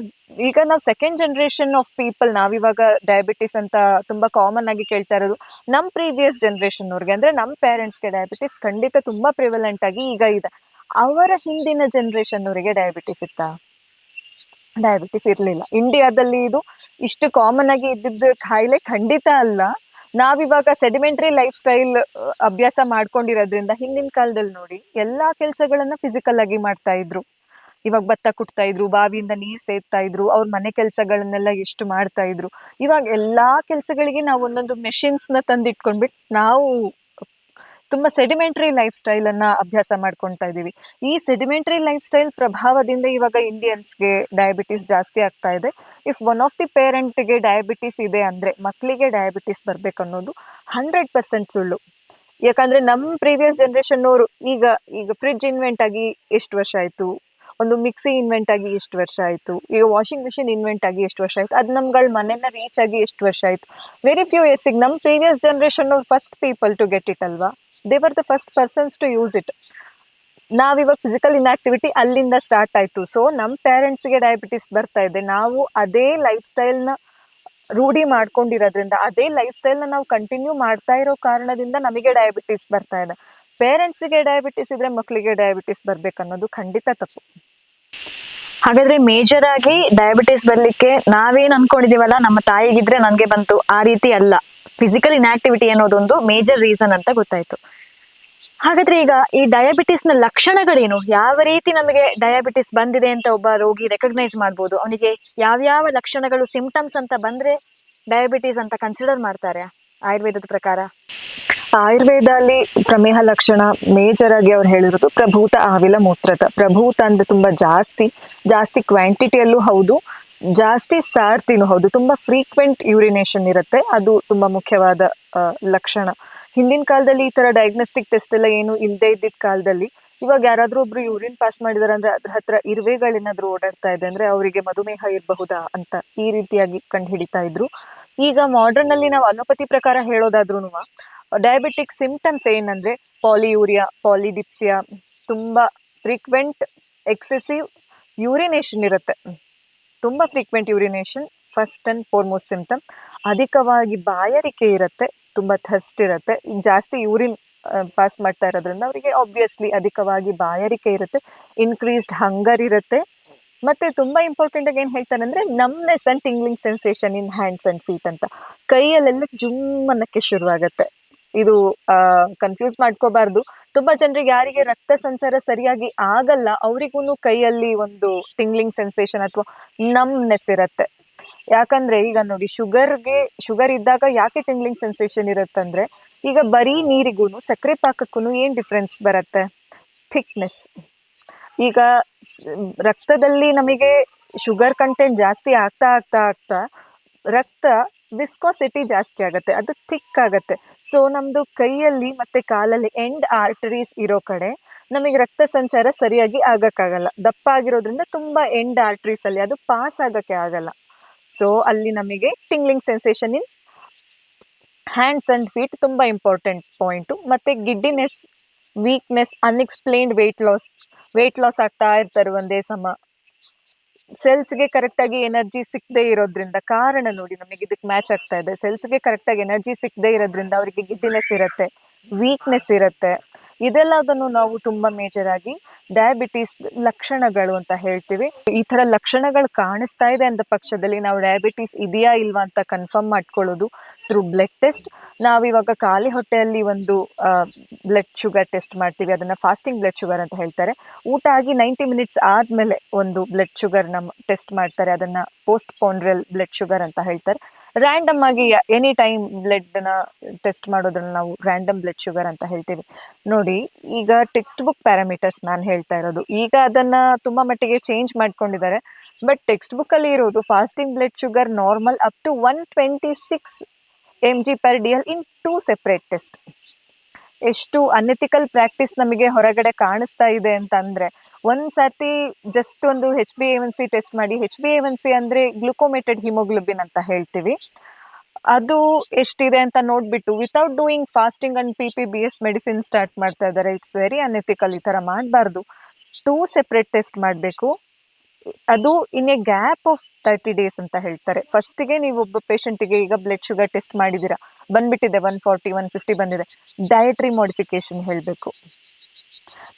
ಈಗ ನಾವು ಸೆಕೆಂಡ್ ಜನರೇಷನ್ ಆಫ್ ಪೀಪಲ್ ನಾವಿವಾಗ ಡಯಾಬಿಟಿಸ್ ಅಂತ ತುಂಬಾ ಕಾಮನ್ ಆಗಿ ಕೇಳ್ತಾ ಇರೋದು ನಮ್ಮ ಪ್ರೀವಿಯಸ್ ಜನರೇಷನ್ ಅವ್ರಿಗೆ ಅಂದ್ರೆ ನಮ್ಮ ಪೇರೆಂಟ್ಸ್ಗೆ ಡಯಾಬಿಟಿಸ್ ಖಂಡಿತ ತುಂಬಾ ಪ್ರಿವಲೆಂಟ್ ಆಗಿ ಈಗ ಇದೆ. ಅವರ ಹಿಂದಿನ ಜನರೇಷನ್ ಅವರಿಗೆ ಡಯಾಬಿಟಿಸ್ ಇತ್ತಾ? ಡಯಾಬಿಟಿಸ್ ಇರಲಿಲ್ಲ. ಇಂಡಿಯಾದಲ್ಲಿ ಇದು ಇಷ್ಟು ಕಾಮನ್ ಆಗಿ ಇದ್ದಿದ್ದ ಕಾಯಿಲೆ ಖಂಡಿತ ಅಲ್ಲ. ನಾವಿವಾಗ ಸೆಡಿಮೆಂಟ್ರಿ ಲೈಫ್ ಸ್ಟೈಲ್ ಅಭ್ಯಾಸ ಮಾಡ್ಕೊಂಡಿರೋದ್ರಿಂದ ಹಿಂದಿನ ಕಾಲದಲ್ಲಿ ನೋಡಿ ಎಲ್ಲಾ ಕೆಲಸಗಳನ್ನ ಫಿಸಿಕಲ್ ಆಗಿ ಮಾಡ್ತಾ ಇದ್ರು. ಇವಾಗ ಭತ್ತ ಕುಟ್ತಾ ಇದ್ರು, ಬಾವಿಯಿಂದ ನೀರ್ ಸೇದ್ತಾ ಇದ್ರು, ಅವ್ರ ಮನೆ ಕೆಲಸಗಳನ್ನೆಲ್ಲ ಎಷ್ಟು ಮಾಡ್ತಾ ಇದ್ರು. ಇವಾಗ ಎಲ್ಲಾ ಕೆಲಸಗಳಿಗೆ ನಾವು ಒಂದೊಂದು ಮೆಷಿನ್ಸ್ನ ತಂದಿಟ್ಕೊಂಡ್ಬಿಟ್ಟು ನಾವು ತುಂಬಾ ಸೆಡಿಮೆಂಟರಿ ಲೈಫ್ ಸ್ಟೈಲ್ ಅನ್ನ ಅಭ್ಯಾಸ ಮಾಡ್ಕೊಳ್ತಾ ಇದೀವಿ. ಈ ಸೆಡಿಮೆಂಟರಿ ಲೈಫ್ ಸ್ಟೈಲ್ ಪ್ರಭಾವದಿಂದ ಇವಾಗ ಇಂಡಿಯನ್ಸ್ಗೆ ಡಯಾಬಿಟಿಸ್ ಜಾಸ್ತಿ ಆಗ್ತಾ ಇದೆ. ಇಫ್ ಒನ್ ಆಫ್ ದಿ ಪೇರೆಂಟ್ಗೆ ಡಯಾಬಿಟಿಸ್ ಇದೆ ಅಂದ್ರೆ ಮಕ್ಕಳಿಗೆ ಡಯಾಬಿಟಿಸ್ ಬರ್ಬೇಕು ಅನ್ನೋದು ಹಂಡ್ರೆಡ್ ಪರ್ಸೆಂಟ್ ಸುಳ್ಳು. ಯಾಕಂದ್ರೆ ನಮ್ಮ ಪ್ರೀವಿಯಸ್ ಜನರೇಷನ್ ಅವರು ಈಗ ಈಗ ಫ್ರಿಡ್ಜ್ ಇನ್ವೆಂಟ್ ಆಗಿ ಎಷ್ಟು ವರ್ಷ ಆಯ್ತು? ಒಂದು ಮಿಕ್ಸಿ ಇನ್ವೆಂಟ್ ಆಗಿ ಎಷ್ಟು ವರ್ಷ ಆಯ್ತು? ಈಗ ವಾಷಿಂಗ್ ಮಿಷಿನ್ ಇನ್ವೆಂಟ್ ಆಗಿ ಎಷ್ಟು ವರ್ಷ ಆಯ್ತು? ಅದು ನಮ್ಗಳ ಮನೆನ ರೀಚ್ ಆಗಿ ಎಷ್ಟು ವರ್ಷ ಆಯ್ತು? ವೆರಿ ಫ್ಯೂ ಇಯರ್ಸಿಗೆ ನಮ್ಮ ಪ್ರೀವಿಯಸ್ ಜನರೇಷನ್ ಅವ್ರು first people to get it ಅಲ್ವಾ? They were the first persons to use it ನಾವಿವಾಗ ಫಿಸಿಕಲ್ ಇನ್ಆಕ್ಟಿವಿಟಿ ಅಲ್ಲಿಂದ ಸ್ಟಾರ್ಟ್ ಆಯಿತು. ಸೊ ನಮ್ಮ ಪೇರೆಂಟ್ಸ್ಗೆ ಡಯಾಬಿಟಿಸ್ ಬರ್ತಾ ಇದೆ. ನಾವು ಅದೇ ಲೈಫ್ ಸ್ಟೈಲ್ನ ರೂಢಿ ಮಾಡ್ಕೊಂಡಿರೋದ್ರಿಂದ, ಅದೇ ಲೈಫ್ ಸ್ಟೈಲ್ನ ನಾವು ಕಂಟಿನ್ಯೂ ಮಾಡ್ತಾ ಇರೋ ಕಾರಣದಿಂದ ನಮಗೆ ಡಯಾಬಿಟಿಸ್ ಬರ್ತಾ ಇದೆ. ಪೇರೆಂಟ್ಸಿಗೆ ಡಯಾಬಿಟಿಸ್ ಇದ್ರೆ ಮಕ್ಕಳಿಗೆ ಡಯಾಬಿಟಿಸ್ ಬರಬೇಕನ್ನೋದು ಖಂಡಿತ ತಪ್ಪು. ಹಾಗಾದ್ರೆ ಮೇಜರ್ ಆಗಿ ಡಯಾಬಿಟಿಸ್ ಬರ್ಲಿಕ್ಕೆ ನಾವೇನ್ ಅನ್ಕೊಂಡಿದೀವಲ್ಲ, ನಮ್ಮ ತಾಯಿಗಿದ್ರೆ ನನ್ಗೆ ಬಂತು. ಆ ರೀತಿ ಅಲ್ಲ. ಫಿಸಿಕಲ್ ಇನ್ಆಕ್ಟಿವಿಟಿ ಅನ್ನೋದೊಂದು ಮೇಜರ್ ರೀಸನ್ ಅಂತ ಗೊತ್ತಾಯ್ತು. ಹಾಗಾದ್ರೆ ಈಗ ಈ ಡಯಾಬಿಟಿಸ್ನ ಲಕ್ಷಣಗಳೇನು? ಯಾವ ರೀತಿ ನಮಗೆ ಡಯಾಬಿಟಿಸ್ ಬಂದಿದೆ ಅಂತ ಒಬ್ಬ ರೋಗಿ ರೆಕಗ್ನೈಸ್ ಮಾಡ್ಬೋದು? ಅವನಿಗೆ ಯಾವ್ಯಾವ ಲಕ್ಷಣಗಳು ಸಿಂಪ್ಟಮ್ಸ್ ಅಂತ ಬಂದ್ರೆ ಡಯಾಬಿಟಿಸ್ ಅಂತ ಕನ್ಸಿಡರ್ ಮಾಡ್ತಾರೆ? ಆಯುರ್ವೇದದ ಪ್ರಕಾರ. ಆಯುರ್ವೇದ ಅಲ್ಲಿ ಪ್ರಮೇಹ ಲಕ್ಷಣ ಮೇಜರ್ ಆಗಿ ಅವ್ರು ಹೇಳಿರೋದು ಪ್ರಭೂತ ಆವಿಲ ಮೂತ್ರತ. ಪ್ರಭೂತ ಅಂದ್ರೆ ತುಂಬಾ ಜಾಸ್ತಿ ಜಾಸ್ತಿ ಕ್ವಾಂಟಿಟಿಯಲ್ಲೂ ಹೌದು. ಜಾಸ್ತಿ ಸಾರ್ತಿನೂ ಹೌದು ತುಂಬಾ ಫ್ರೀಕ್ವೆಂಟ್ ಯೂರಿನೇಷನ್ ಇರುತ್ತೆ. ಅದು ತುಂಬಾ ಮುಖ್ಯವಾದ ಲಕ್ಷಣ. ಹಿಂದಿನ ಕಾಲದಲ್ಲಿ ಈ ತರ ಡಯಾಗ್ನೋಸ್ಟಿಕ್ ಟೆಸ್ಟ್ ಎಲ್ಲ ಏನು ಇಲ್ಲದೆ ಇದ್ದಿದ್ದ ಕಾಲದಲ್ಲಿ ಇವಾಗ ಯಾರಾದ್ರೂ ಒಬ್ರು ಯೂರಿನ್ ಪಾಸ್ ಮಾಡಿದಾರೆ ಅಂದ್ರೆ ಅದ್ರ ಹತ್ರ ಇರುವೆಗಳೇನಾದ್ರೂ ಓಡಾಡ್ತಾ ಇದೆ ಅಂದ್ರೆ ಅವರಿಗೆ ಮಧುಮೇಹ ಇರಬಹುದಾ ಅಂತ ಈ ರೀತಿಯಾಗಿ ಕಂಡು ಹಿಡಿತಾ ಇದ್ರು. ಈಗ ಮಾಡರ್ನ್ ಅಲ್ಲಿ ನಾವು ಅಲೋಪತಿ ಪ್ರಕಾರ ಹೇಳೋದಾದ್ರೂ ಡಯಾಬಿಟಿಕ್ ಸಿಂಪ್ಟಮ್ಸ್ ಏನಂದ್ರೆ ಪಾಲಿಯೂರಿಯಾ ಪಾಲಿಡಿಪ್ಸಿಯಾ ತುಂಬಾ ಫ್ರೀಕ್ವೆಂಟ್ ಎಕ್ಸೆಸಿವ್ ಯೂರಿನೇಷನ್ ಇರುತ್ತೆ. ತುಂಬಾ frequent urination first and foremost symptom ಅಧಿಕವಾಗಿ ಬಾಯಾರಿಕೆ ಇರುತ್ತೆ, ತುಂಬ ಥರ್ಸ್ಟ್ ಇರುತ್ತೆ. ಈಗ ಜಾಸ್ತಿ ಯೂರಿನ್ ಪಾಸ್ ಮಾಡ್ತಾ ಇರೋದ್ರಿಂದ ಅವರಿಗೆ ಆಬ್ವಿಯಸ್ಲಿ ಅಧಿಕವಾಗಿ ಬಾಯಾರಿಕೆ ಇರುತ್ತೆ ಇನ್ಕ್ರೀಸ್ಡ್ ಹಂಗರ್ ಇರುತ್ತೆ. ಮತ್ತೆ ತುಂಬಾ ಇಂಪಾರ್ಟೆಂಟ್ ಆಗಿ ಏನು ಹೇಳ್ತಾರೆ ಅಂದ್ರೆ numbness and tingling sensation in hands and feet ಅಂತ. ಕೈಯಲ್ಲೆಲ್ಲ ಜುಮ್ ಅನ್ನಕ್ಕೆ ಶುರುವಾಗತ್ತೆ. ಇದು ಕನ್ಫ್ಯೂಸ್ ಮಾಡ್ಕೋಬಾರ್ದು. ತುಂಬಾ ಜನರಿಗೆ ಯಾರಿಗೆ ರಕ್ತ ಸಂಚಾರ ಸರಿಯಾಗಿ ಆಗಲ್ಲ ಅವರಿಗೂ ಕೈಯಲ್ಲಿ ಒಂದು ಟಿಂಗ್ಲಿಂಗ್ ಸೆನ್ಸೇಷನ್ ಅಥವಾ ನಮ್ನೆಸ್ ಇರತ್ತೆ. ಯಾಕಂದ್ರೆ ಈಗ ನೋಡಿ, ಶುಗರ್ಗೆ, ಶುಗರ್ ಇದ್ದಾಗ ಯಾಕೆ ಟಿಂಗ್ಲಿಂಗ್ ಸೆನ್ಸೇಷನ್ ಇರುತ್ತಂದ್ರೆ, ಈಗ ಬರೀ ನೀರಿಗೂ ಸಕ್ಕರೆ ಪಾಕಕ್ಕೂ ಏನ್ ಡಿಫ್ರೆನ್ಸ್ ಬರುತ್ತೆ? ಥಿಕ್ನೆಸ್ ಈಗ ರಕ್ತದಲ್ಲಿ ನಮಗೆ ಶುಗರ್ ಕಂಟೆಂಟ್ ಜಾಸ್ತಿ ಆಗ್ತಾ ಆಗ್ತಾ ಆಗ್ತಾ, ರಕ್ತ ವಿಸ್ಕಾಸಿಟಿ ಜಾಸ್ತಿ ಆಗುತ್ತೆ, ಅದು ಥಿಕ್ ಆಗುತ್ತೆ. ಸೊ ನಮ್ಮದು ಕೈಯಲ್ಲಿ ಮತ್ತು ಕಾಲಲ್ಲಿ ಎಂಡ್ ಆರ್ಟರೀಸ್ ಇರೋ ಕಡೆ ನಮಗೆ ರಕ್ತ ಸಂಚಾರ ಸರಿಯಾಗಿ ಆಗೋಕ್ಕಾಗಲ್ಲ. ದಪ್ಪ ಆಗಿರೋದ್ರಿಂದ ತುಂಬ ಎಂಡ್ ಆರ್ಟ್ರೀಸಲ್ಲಿ ಅದು ಪಾಸ್ ಆಗೋಕ್ಕೆ ಆಗಲ್ಲ. ಸೊ ಅಲ್ಲಿ ನಮಗೆ tingling sensation in hands and feet ತುಂಬ ಇಂಪಾರ್ಟೆಂಟ್ ಪಾಯಿಂಟು ಮತ್ತು giddiness weakness unexplained weight loss weight loss ಆಗ್ತಾ ಇರ್ತಾರೆ ಒಂದೇ ಸಮ. ಸೆಲ್ಸ್ಗೆ ಕರೆಕ್ಟಾಗಿ ಎನರ್ಜಿ ಸಿಕ್ಕದೆ ಇರೋದ್ರಿಂದ, ಕಾರಣ ನೋಡಿ ನಮಗೆ ಇದಕ್ಕೆ ಮ್ಯಾಚ್ ಆಗ್ತಾ ಇದೆ. ಸೆಲ್ಸ್ಗೆ ಕರೆಕ್ಟಾಗಿ ಎನರ್ಜಿ ಸಿಕ್ಕದೆ ಇರೋದ್ರಿಂದ ಅವರಿಗೆ ಗಿಡ್ಡಿನೆಸ್ ಇರುತ್ತೆ ವೀಕ್ನೆಸ್ ಇರುತ್ತೆ. ಇದೆಲ್ಲದನ್ನು ನಾವು ತುಂಬಾ ಮೇಜರ್ ಆಗಿ ಡಯಾಬಿಟೀಸ್ ಲಕ್ಷಣಗಳು ಅಂತ ಹೇಳ್ತೀವಿ. ಈ ತರ ಲಕ್ಷಣಗಳು ಕಾಣಿಸ್ತಾ ಇದೆ ಅಂದ ಪಕ್ಷದಲ್ಲಿ ನಾವು ಡಯಾಬಿಟೀಸ್ ಇದೆಯಾ ಇಲ್ವಾ ಅಂತ ಕನ್ಫರ್ಮ್ ಮಾಡ್ಕೊಳ್ಳೋದು ಥ್ರೂ ಬ್ಲಡ್ ಟೆಸ್ಟ್ ನಾವಿವಾಗ ಖಾಲಿ ಹೊಟ್ಟೆಯಲ್ಲಿ ಒಂದು ಬ್ಲಡ್ ಶುಗರ್ ಟೆಸ್ಟ್ ಮಾಡ್ತೀವಿ. ಅದನ್ನ ಫಾಸ್ಟಿಂಗ್ ಬ್ಲಡ್ ಶುಗರ್ ಅಂತ ಹೇಳ್ತಾರೆ. ಊಟ ಆಗಿ ನೈಂಟಿ ಮಿನಿಟ್ಸ್ ಆದ್ಮೇಲೆ ಒಂದು ಬ್ಲಡ್ ಶುಗರ್ ನಮ್ಮ ಟೆಸ್ಟ್ ಮಾಡ್ತಾರೆ. ಅದನ್ನ ಪೋಸ್ಟ್ ಪೋನ್ರಲ್ ಬ್ಲಡ್ ಶುಗರ್ ಅಂತ ಹೇಳ್ತಾರೆ. ರ್ಯಾಂಡಮ್ ಆಗಿ ಎನಿ ಟೈಮ್ ಬ್ಲಡ್ ಟೆಸ್ಟ್ ಮಾಡೋದ್ರಲ್ಲಿ ನಾವು ರ್ಯಾಂಡಮ್ ಬ್ಲಡ್ ಶುಗರ್ ಅಂತ ಹೇಳ್ತೀವಿ. ನೋಡಿ, ಈಗ ಟೆಕ್ಸ್ಟ್ ಬುಕ್ ಪ್ಯಾರಾಮೀಟರ್ಸ್ ನಾನು ಹೇಳ್ತಾ ಇರೋದು. ಈಗ ಅದನ್ನ ತುಂಬಾ ಮಟ್ಟಿಗೆ ಚೇಂಜ್ ಮಾಡ್ಕೊಂಡಿದ್ದಾರೆ. ಬಟ್ ಟೆಕ್ಸ್ಟ್ ಬುಕ್ ಅಲ್ಲಿ ಇರೋದು fasting blood sugar normal up to one twenty six M G per D L in two separate test ಎಷ್ಟು ಅನ್ಎಥಿಕಲ್ ಪ್ರಾಕ್ಟೀಸ್ ನಮಗೆ ಹೊರಗಡೆ ಕಾಣಿಸ್ತಾ ಇದೆ ಅಂತ ಅಂದ್ರೆ ಒಂದ್ ಜಸ್ಟ್ ಒಂದು H B N C test ಮಾಡಿ ಹೆಚ್ ಬಿ ಎನ್ ಸಿ ಅಂದ್ರೆ ಗ್ಲುಕೋಮೇಟೆಡ್ ಹಿಮೋಗ್ಲೋಬಿನ್ ಅಂತ ಹೇಳ್ತೀವಿ. ಅದು ಎಷ್ಟಿದೆ ಅಂತ ನೋಡ್ಬಿಟ್ಟು without doing fasting and P P B S medicine start ಮಾಡ್ತಾ ಇದ್ದಾರೆ ಇಟ್ಸ್ ವೆರಿ ಅನ್ಎಥಿಕಲ್ ಈ ಥರ ಮಾಡಬಾರ್ದು. ಟೂ ಸೆಪ್ರೇಟ್ ಟೆಸ್ಟ್ ಮಾಡಬೇಕು. ಅದು in a gap of thirty days ಅಂತ ಹೇಳ್ತಾರೆ. ಫಸ್ಟಿಗೆ ನೀವು ಒಬ್ಬ ಪೇಷಂಟಿಗೆ ಈಗ ಬ್ಲಡ್ ಶುಗರ್ ಟೆಸ್ಟ್ ಮಾಡಿದ್ದೀರಾ ಬಂದ್ಬಿಟ್ಟಿದೆ ಒನ್ ಫಾರ್ಟಿ ಒನ್ ಫಿಫ್ಟಿ ಬಂದಿದೆ. ಡಯಟ್ರಿ ಮಾಡಿಫಿಕೇಶನ್ ಹೇಳಬೇಕು.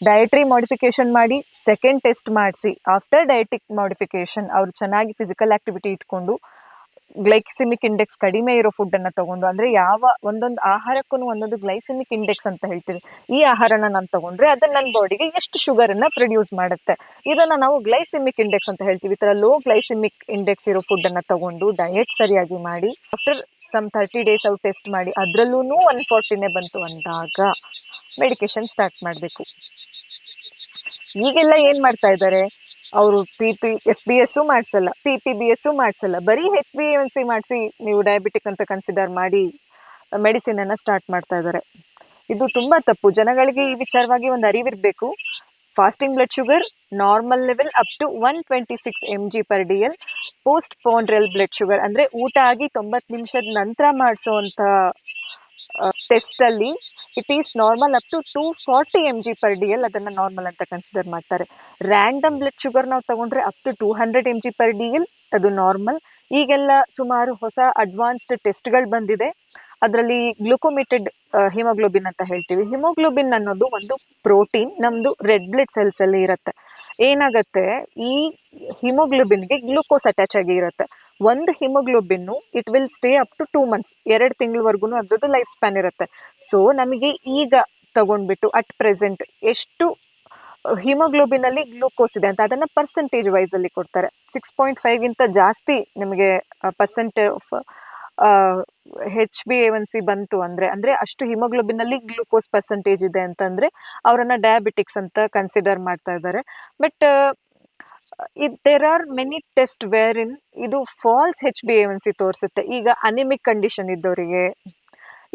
ಡಯಟ್ರಿ ಮಾಡಿಫಿಕೇಶನ್ ಮಾಡಿ ಸೆಕೆಂಡ್ ಟೆಸ್ಟ್ ಮಾಡಿಸಿ. ಆಫ್ಟರ್ ಡಯಟಿಕ್ ಮಾಡಿಫಿಕೇಶನ್ ಅವರು ಚೆನ್ನಾಗಿ ಫಿಸಿಕಲ್ ಆಕ್ಟಿವಿಟಿ ಇಟ್ಕೊಂಡು ಗ್ಲೈಕ್ಸಿಮಿಕ್ ಇಂಡೆಕ್ಸ್ ಕಡಿಮೆ ಇರೋ ಫುಡ್ಡನ್ನು ತಗೊಂಡು, ಅಂದರೆ ಯಾವ ಒಂದೊಂದು ಆಹಾರಕ್ಕೂ ಒಂದೊಂದು ಗ್ಲೈಸಿಮಿಕ್ ಇಂಡೆಕ್ಸ್ ಅಂತ ಹೇಳ್ತೀವಿ. ಈ ಆಹಾರನ ನಾನು ತಗೊಂಡ್ರೆ ಅದನ್ನ ನನ್ನ ಬಾಡಿಗೆ ಎಷ್ಟು ಶುಗರನ್ನು ಪ್ರೊಡ್ಯೂಸ್ ಮಾಡುತ್ತೆ. ಇದನ್ನು ನಾವು ಗ್ಲೈಸಿಮಿಕ್ ಇಂಡೆಕ್ಸ್ ಅಂತ ಹೇಳ್ತೀವಿ. ಈ ಥರ ಲೋ ಗ್ಲೈಸಿಮಿಕ್ ಇಂಡೆಕ್ಸ್ ಇರೋ ಫುಡ್ ಅನ್ನ ತಗೊಂಡು ಡಯಟ್ ಸರಿಯಾಗಿ ಮಾಡಿ ಆಫ್ಟರ್ ಸಮ್ ತರ್ಟಿ ಡೇಸ್ ಅವ್ರು ಟೆಸ್ಟ್ ಮಾಡಿ ಅದರಲ್ಲೂ ಒನ್ ಫಾರ್ಟಿನೇ ಬಂತು ಅಂದಾಗ ಮೆಡಿಕೇಶನ್ ಸ್ಟಾರ್ಟ್ ಮಾಡಬೇಕು. ಈಗೆಲ್ಲ ಏನು ಮಾಡ್ತಾ ಇದ್ದಾರೆ? ಅವರು P P S B S ಮಾಡಿಸಲ್ಲ P P B S ಮಾಡಿಸಲ್ಲ, ಬರೀ ಹೆಚ್ ಬಿ ಎನ್ ಸಿ ಮಾಡಿಸಿ ನೀವು ಡಯಾಬಿಟಿಕ್ ಅಂತ ಕನ್ಸಿಡರ್ ಮಾಡಿ ಮೆಡಿಸಿನನ್ನು ಸ್ಟಾರ್ಟ್ ಮಾಡ್ತಾ ಇದ್ದಾರೆ. ಇದು ತುಂಬ ತಪ್ಪು. ಜನಗಳಿಗೆ ಈ ವಿಚಾರವಾಗಿ ಒಂದು ಅರಿವಿರಬೇಕು. Fasting blood sugar normal level up to one twenty six M G per D L post prandial blood sugar ಅಂದರೆ ಊಟ ಆಗಿ ತೊಂಬತ್ತು ನಿಮಿಷದ ನಂತರ ಮಾಡಿಸೋವಂಥ ಟೆಸ್ಟಲ್ಲಿ it is normal up to two forty M G per D L ಅದನ್ನು normal ಅಂತ consider ಮಾಡ್ತಾರೆ. ರ್ಯಾಂಡಮ್ ಬ್ಲಡ್ ಶುಗರ್ ನಾವು ತಗೊಂಡ್ರೆ up to two hundred M G per D L ಅದು ನಾರ್ಮಲ್ ಈಗೆಲ್ಲ ಸುಮಾರು ಹೊಸ ಅಡ್ವಾನ್ಸ್ಡ್ ಟೆಸ್ಟ್ಗಳು ಬಂದಿದೆ. ಅದರಲ್ಲಿ ಗ್ಲೂಕೋಮಿಟೆಡ್ ಹಿಮೋಗ್ಲೋಬಿನ್ ಅಂತ ಹೇಳ್ತೀವಿ. ಹಿಮೋಗ್ಲೋಬಿನ್ ಅನ್ನೋದು ಒಂದು ಪ್ರೋಟೀನ್ ನಮ್ಮದು ರೆಡ್ ಬ್ಲಡ್ ಸೆಲ್ಸ್ ಅಲ್ಲಿ ಇರುತ್ತೆ. ಏನಾಗುತ್ತೆ? ಈ ಹಿಮೋಗ್ಲೋಬಿನ್ಗೆ ಗ್ಲೂಕೋಸ್ ಅಟ್ಯಾಚ್ ಆಗಿ ಇರುತ್ತೆ. ಒಂದು haemoglobin it will stay up to two months, ಎರಡು ತಿಂಗಳವರೆಗೂ ಅದ್ರದ್ದು ಲೈಫ್ ಸ್ಪ್ಯಾನ್ ಇರುತ್ತೆ. ಸೊ, ನಮಗೆ ಈಗ ತಗೊಂಡ್ಬಿಟ್ಟು ಅಟ್ ಪ್ರೆಸೆಂಟ್ ಎಷ್ಟು ಹಿಮೋಗ್ಲೋಬಿನ್ ಅಲ್ಲಿ ಗ್ಲೂಕೋಸ್ ಇದೆ ಅಂತ ಅದನ್ನ ಪರ್ಸೆಂಟೇಜ್ ವೈಸ್ ಅಲ್ಲಿ ಕೊಡ್ತಾರೆ. ಸಿಕ್ಸ್ ಪಾಯಿಂಟ್ ಫೈವ್ ಇಂತ ಜಾಸ್ತಿ ನಿಮಗೆ percent of H B A one C ಬಂತು ಅಂದ್ರೆ ಅಂದ್ರೆ ಅಷ್ಟು ಹಿಮೋಗ್ಲೋಬಿನ್ ಅಲ್ಲಿ ಗ್ಲೂಕೋಸ್ ಪರ್ಸೆಂಟೇಜ್ ಇದೆ ಅಂತಂದ್ರೆ ಅವರನ್ನ ಡಯಾಬಿಟಿಕ್ಸ್ ಅಂತ ಕನ್ಸಿಡರ್ ಮಾಡ್ತಾ ಇದ್ದಾರೆ. But there are many test where in ಇದು false H B A one C ತೋರಿಸುತ್ತೆ. ಈಗ ಅನಿಮಿಕ್ ಕಂಡೀಷನ್ ಇದ್ದವರಿಗೆ,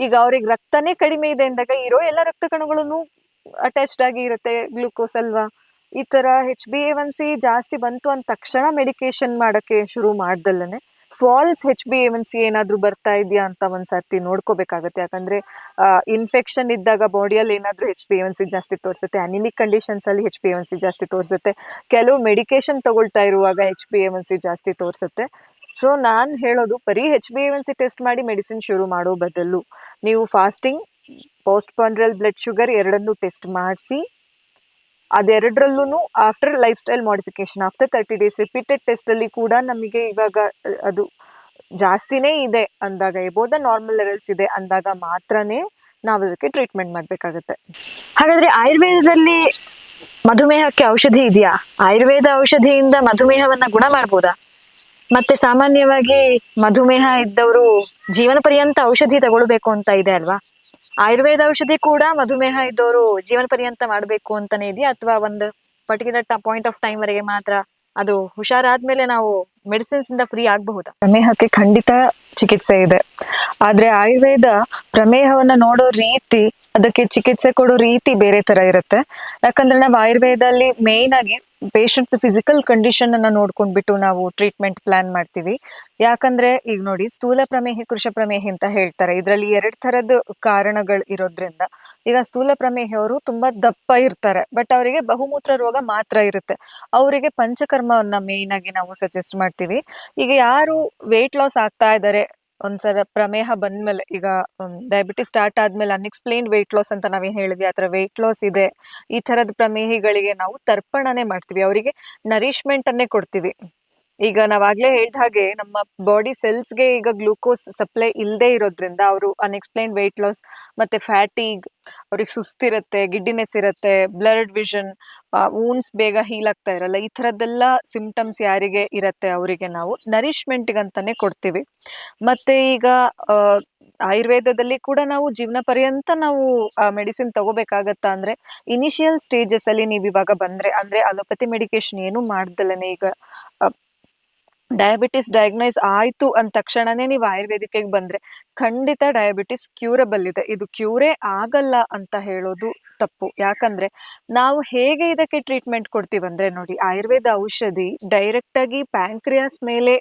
ಈಗ ಅವ್ರಿಗೆ ರಕ್ತನೇ ಕಡಿಮೆ ಇದೆ ಅಂದಾಗ ಇರೋ ಎಲ್ಲ ರಕ್ತ ಕಣಗಳನ್ನು ಅಟ್ಯಾಚ್ಡ್ ಆಗಿ ಇರುತ್ತೆ, ಗ್ಲೂಕೋಸ್ ಅಲ್ವಾ? ಈ ತರ H B A one C ಜಾಸ್ತಿ ಬಂತು ಅಂದ ತಕ್ಷಣ ಮೆಡಿಕೇಶನ್ ಮಾಡೋಕ್ಕೆ ಶುರು ಮಾಡ್ದಲ್ಲೇ false H B A one C ಏನಾದರೂ ಬರ್ತಾ ಇದೆಯಾ ಅಂತ ಒಂದ್ಸರ್ತಿ ನೋಡ್ಕೋಬೇಕಾಗುತ್ತೆ. ಯಾಕಂದ್ರೆ ಇನ್ಫೆಕ್ಷನ್ ಇದ್ದಾಗ ಬಾಡಿಯಲ್ಲಿ ಏನಾದರೂ ಹೆಚ್ ಬಿ ಎನ್ ಸಿ ಜಾಸ್ತಿ ತೋರಿಸುತ್ತೆ. ಅನಿಮಿಕ್ ಕಂಡೀಷನ್ಸ್ ಅಲ್ಲಿ ಹೆಚ್ ಬಿ ಎನ್ ಸಿ ಜಾಸ್ತಿ ತೋರಿಸುತ್ತೆ. ಕೆಲವು ಮೆಡಿಕೇಶನ್ ತಗೊಳ್ತಾ ಇರುವಾಗ ಹೆಚ್ ಬಿ ಎನ್ ಸಿ ಜಾಸ್ತಿ ತೋರಿಸುತ್ತೆ. ಸೊ ನಾನು ಹೇಳೋದು ಬರೀ H B N C test ಮಾಡಿ ಮೆಡಿಸಿನ್ ಶುರು ಮಾಡೋ ಬದಲು ನೀವು fasting post prandial blood sugar ಎರಡನ್ನೂ ಟೆಸ್ಟ್ ಮಾಡಿಸಿ ಅದೆರಡರಲ್ಲೂ after lifestyle modification after thirty days repeated ಟೆಸ್ಟಲ್ಲಿ ಕೂಡ ನಮಗೆ ಇವಾಗ, ಅದು ಜಾಸ್ತಿನೇ ಇದೆ ಅಂದಾಗ, ಎಬೋದ ನಾರ್ಮಲ್ ಲೆವೆಲ್ಸ್ ಇದೆ ಅಂದಾಗ ಮಾತ್ರನೇ ನಾವು ಅದಕ್ಕೆ ಟ್ರೀಟ್ಮೆಂಟ್ ಮಾಡಬೇಕಾಗತ್ತೆ. ಹಾಗಾದ್ರೆ ಆಯುರ್ವೇದದಲ್ಲಿ ಮಧುಮೇಹಕ್ಕೆ ಔಷಧಿ ಇದೆಯಾ? ಆಯುರ್ವೇದ ಔಷಧಿಯಿಂದ ಮಧುಮೇಹವನ್ನ ಗುಣ ಮಾಡ್ಬೋದಾ? ಮತ್ತೆ ಸಾಮಾನ್ಯವಾಗಿ ಮಧುಮೇಹ ಇದ್ದವರು ಜೀವನ ಪರ್ಯಂತ ಔಷಧಿ ತಗೊಳ್ಬೇಕು ಅಂತ ಇದೆ ಅಲ್ವಾ? ಆಯುರ್ವೇದ ಔಷಧಿ ಕೂಡ ಮಧುಮೇಹ ಇದ್ದವರು ಜೀವನ ಪರ್ಯಂತ ಮಾಡಬೇಕು ಅಂತಾನೆ ಇದೆಯಾ? ಅಥವಾ ಒಂದು ಪರ್ಟಿಕ್ಯುಲರ್ ಪಾಯಿಂಟ್ ಆಫ್ ಟೈಮ್ ವರೆಗೆ ಮಾತ್ರ ಅದು ಹುಷಾರಾದ್ಮೇಲೆ ನಾವು ಮೆಡಿಸಿನ್ಸ್ ಇಂದ ಫ್ರೀ ಆಗಬಹುದಾ? ಪ್ರಮೇಹಕ್ಕೆ ಖಂಡಿತ ಚಿಕಿತ್ಸೆ ಇದೆ. ಆದ್ರೆ ಆಯುರ್ವೇದ ಪ್ರಮೇಹವನ್ನ ನೋಡೋ ರೀತಿ, ಅದಕ್ಕೆ ಚಿಕಿತ್ಸೆ ಕೊಡೋ ರೀತಿ ಬೇರೆ ತರ ಇರುತ್ತೆ. ಯಾಕಂದ್ರೆ ನಾವು ಆಯುರ್ವೇದಲ್ಲಿ ಮೇನ್ ಆಗಿ ಪೇಷಂಟ್ ಫಿಸಿಕಲ್ ಕಂಡೀಷನ್ ಅನ್ನ ನೋಡ್ಕೊಂಡ್ಬಿಟ್ಟು ನಾವು ಟ್ರೀಟ್ಮೆಂಟ್ ಪ್ಲಾನ್ ಮಾಡ್ತೀವಿ. ಯಾಕಂದ್ರೆ ಈಗ ನೋಡಿ ಸ್ಥೂಲ ಪ್ರಮೇಹಿ, ಕೃಷ ಪ್ರಮೇಹಿ ಅಂತ ಹೇಳ್ತಾರೆ. ಇದರಲ್ಲಿ ಎರಡ್ ತರದ ಕಾರಣಗಳು ಇರೋದ್ರಿಂದ ಈಗ ಸ್ಥೂಲ ಪ್ರಮೇಹವರು ತುಂಬಾ ದಪ್ಪ ಇರ್ತಾರೆ. ಬಟ್ ಅವರಿಗೆ ಬಹುಮೂತ್ರ ರೋಗ ಮಾತ್ರ ಇರುತ್ತೆ. ಅವರಿಗೆ ಪಂಚಕರ್ಮವನ್ನ ಮೇನ್ ಆಗಿ ನಾವು ಸಜೆಸ್ಟ್ ಮಾಡ್ತೀವಿ. ಈಗ ಯಾರು ವೇಟ್ ಲಾಸ್ ಆಗ್ತಾ ಇದ್ದಾರೆ ಒಂದ್ಸಲ ಪ್ರಮೇಹ ಬಂದ್ಮೇಲೆ ಈಗ ಡಯಾಬಿಟಿಸ್ ಸ್ಟಾರ್ಟ್ ಆದ್ಮೇಲೆ ಅನ್ಎಕ್ಸ್ಪ್ಲೈನ್ಡ್ ವೆಯ್ಟ್ ಲಾಸ್ ಅಂತ ನಾವೇನ್ ಹೇಳಿದ್ವಿ ಆತರ ವೆಯ್ಟ್ ಲಾಸ್ ಇದೆ. ಈ ತರದ ಪ್ರಮೇಹಿಗಳಿಗೆ ನಾವು ತರ್ಪಣನೆ ಮಾಡ್ತೀವಿ. ಅವರಿಗೆ ನರಿಶ್ಮೆಂಟ್ ಅನ್ನೇ ಕೊಡ್ತೀವಿ. ಈಗ ನಾವಾಗ್ಲೇ ಹೇಳ್ದ ಹಾಗೆ ನಮ್ಮ ಬಾಡಿ ಗೆ ಈಗ ಗ್ಲೂಕೋಸ್ ಸಪ್ಲೈ ಇಲ್ಲದೆ ಇರೋದ್ರಿಂದ ಅವರು ಅನ್ಎಕ್ಸ್ಪ್ಲೈನ್ ವೆಯ್ಟ್ ಲಾಸ್ ಮತ್ತೆ ಫ್ಯಾಟಿಗ್ ಅವ್ರಿಗೆ ಸುಸ್ತಿರತ್ತೆ ಗಿಡ್ಡಿನೆಸ್ ಇರುತ್ತೆ ಬ್ಲಡ್ ವಿಷನ್ ವೂನ್ಸ್ ಬೇಗ ಹೀಲ್ ಆಗ್ತಾ ಇರಲ್ಲ, ಈ ಥರದ್ದೆಲ್ಲ ಸಿಂಪ್ಟಮ್ಸ್ ಯಾರಿಗೆ ಇರತ್ತೆ ಅವರಿಗೆ ನಾವು ನರಿಷ್ಮೆಂಟ್ ಅಂತಾನೆ ಕೊಡ್ತೀವಿ. ಮತ್ತೆ ಈಗ ಆಯುರ್ವೇದದಲ್ಲಿ ಕೂಡ ನಾವು ಜೀವನ ಪರ್ಯಂತ ನಾವು ಮೆಡಿಸಿನ್ ತಗೋಬೇಕಾಗತ್ತಾ ಅಂದ್ರೆ ಇನಿಷಿಯಲ್ ಸ್ಟೇಜಸ್ ಅಲ್ಲಿ ನೀವು ಇವಾಗ ಬಂದ್ರೆ, ಅಂದ್ರೆ ಅಲೋಪತಿ ಮೆಡಿಕೇಶನ್ ಏನು ಮಾಡ್ದಲ್ಲನೆ ಈಗ ಡಯಾಬಿಟಿಸ್ ಡಯಾಗ್ನೈಸ್ ಆಯ್ತು ಅಂದ ತಕ್ಷಣನೇ ನೀವು ಆಯುರ್ವೇದಿಕೆಗೆ ಬಂದ್ರೆ ಖಂಡಿತ ಡಯಾಬಿಟಿಸ್ ಕ್ಯೂರಬಲ್ ಇದೆ. ಇದು ಕ್ಯೂರೇ ಆಗಲ್ಲ ಅಂತ ಹೇಳೋದು ತಪ್ಪು. ಯಾಕಂದ್ರೆ ನಾವು ಹೇಗೆ ಇದಕ್ಕೆ ಟ್ರೀಟ್ಮೆಂಟ್ ಕೊಡ್ತೀವಂದ್ರೆ ನೋಡಿ, ಆಯುರ್ವೇದ ಔಷಧಿ ಡೈರೆಕ್ಟ್ ಆಗಿ ಪ್ಯಾಂಕ್ರಿಯಾಸ್ ಮೇಲೆ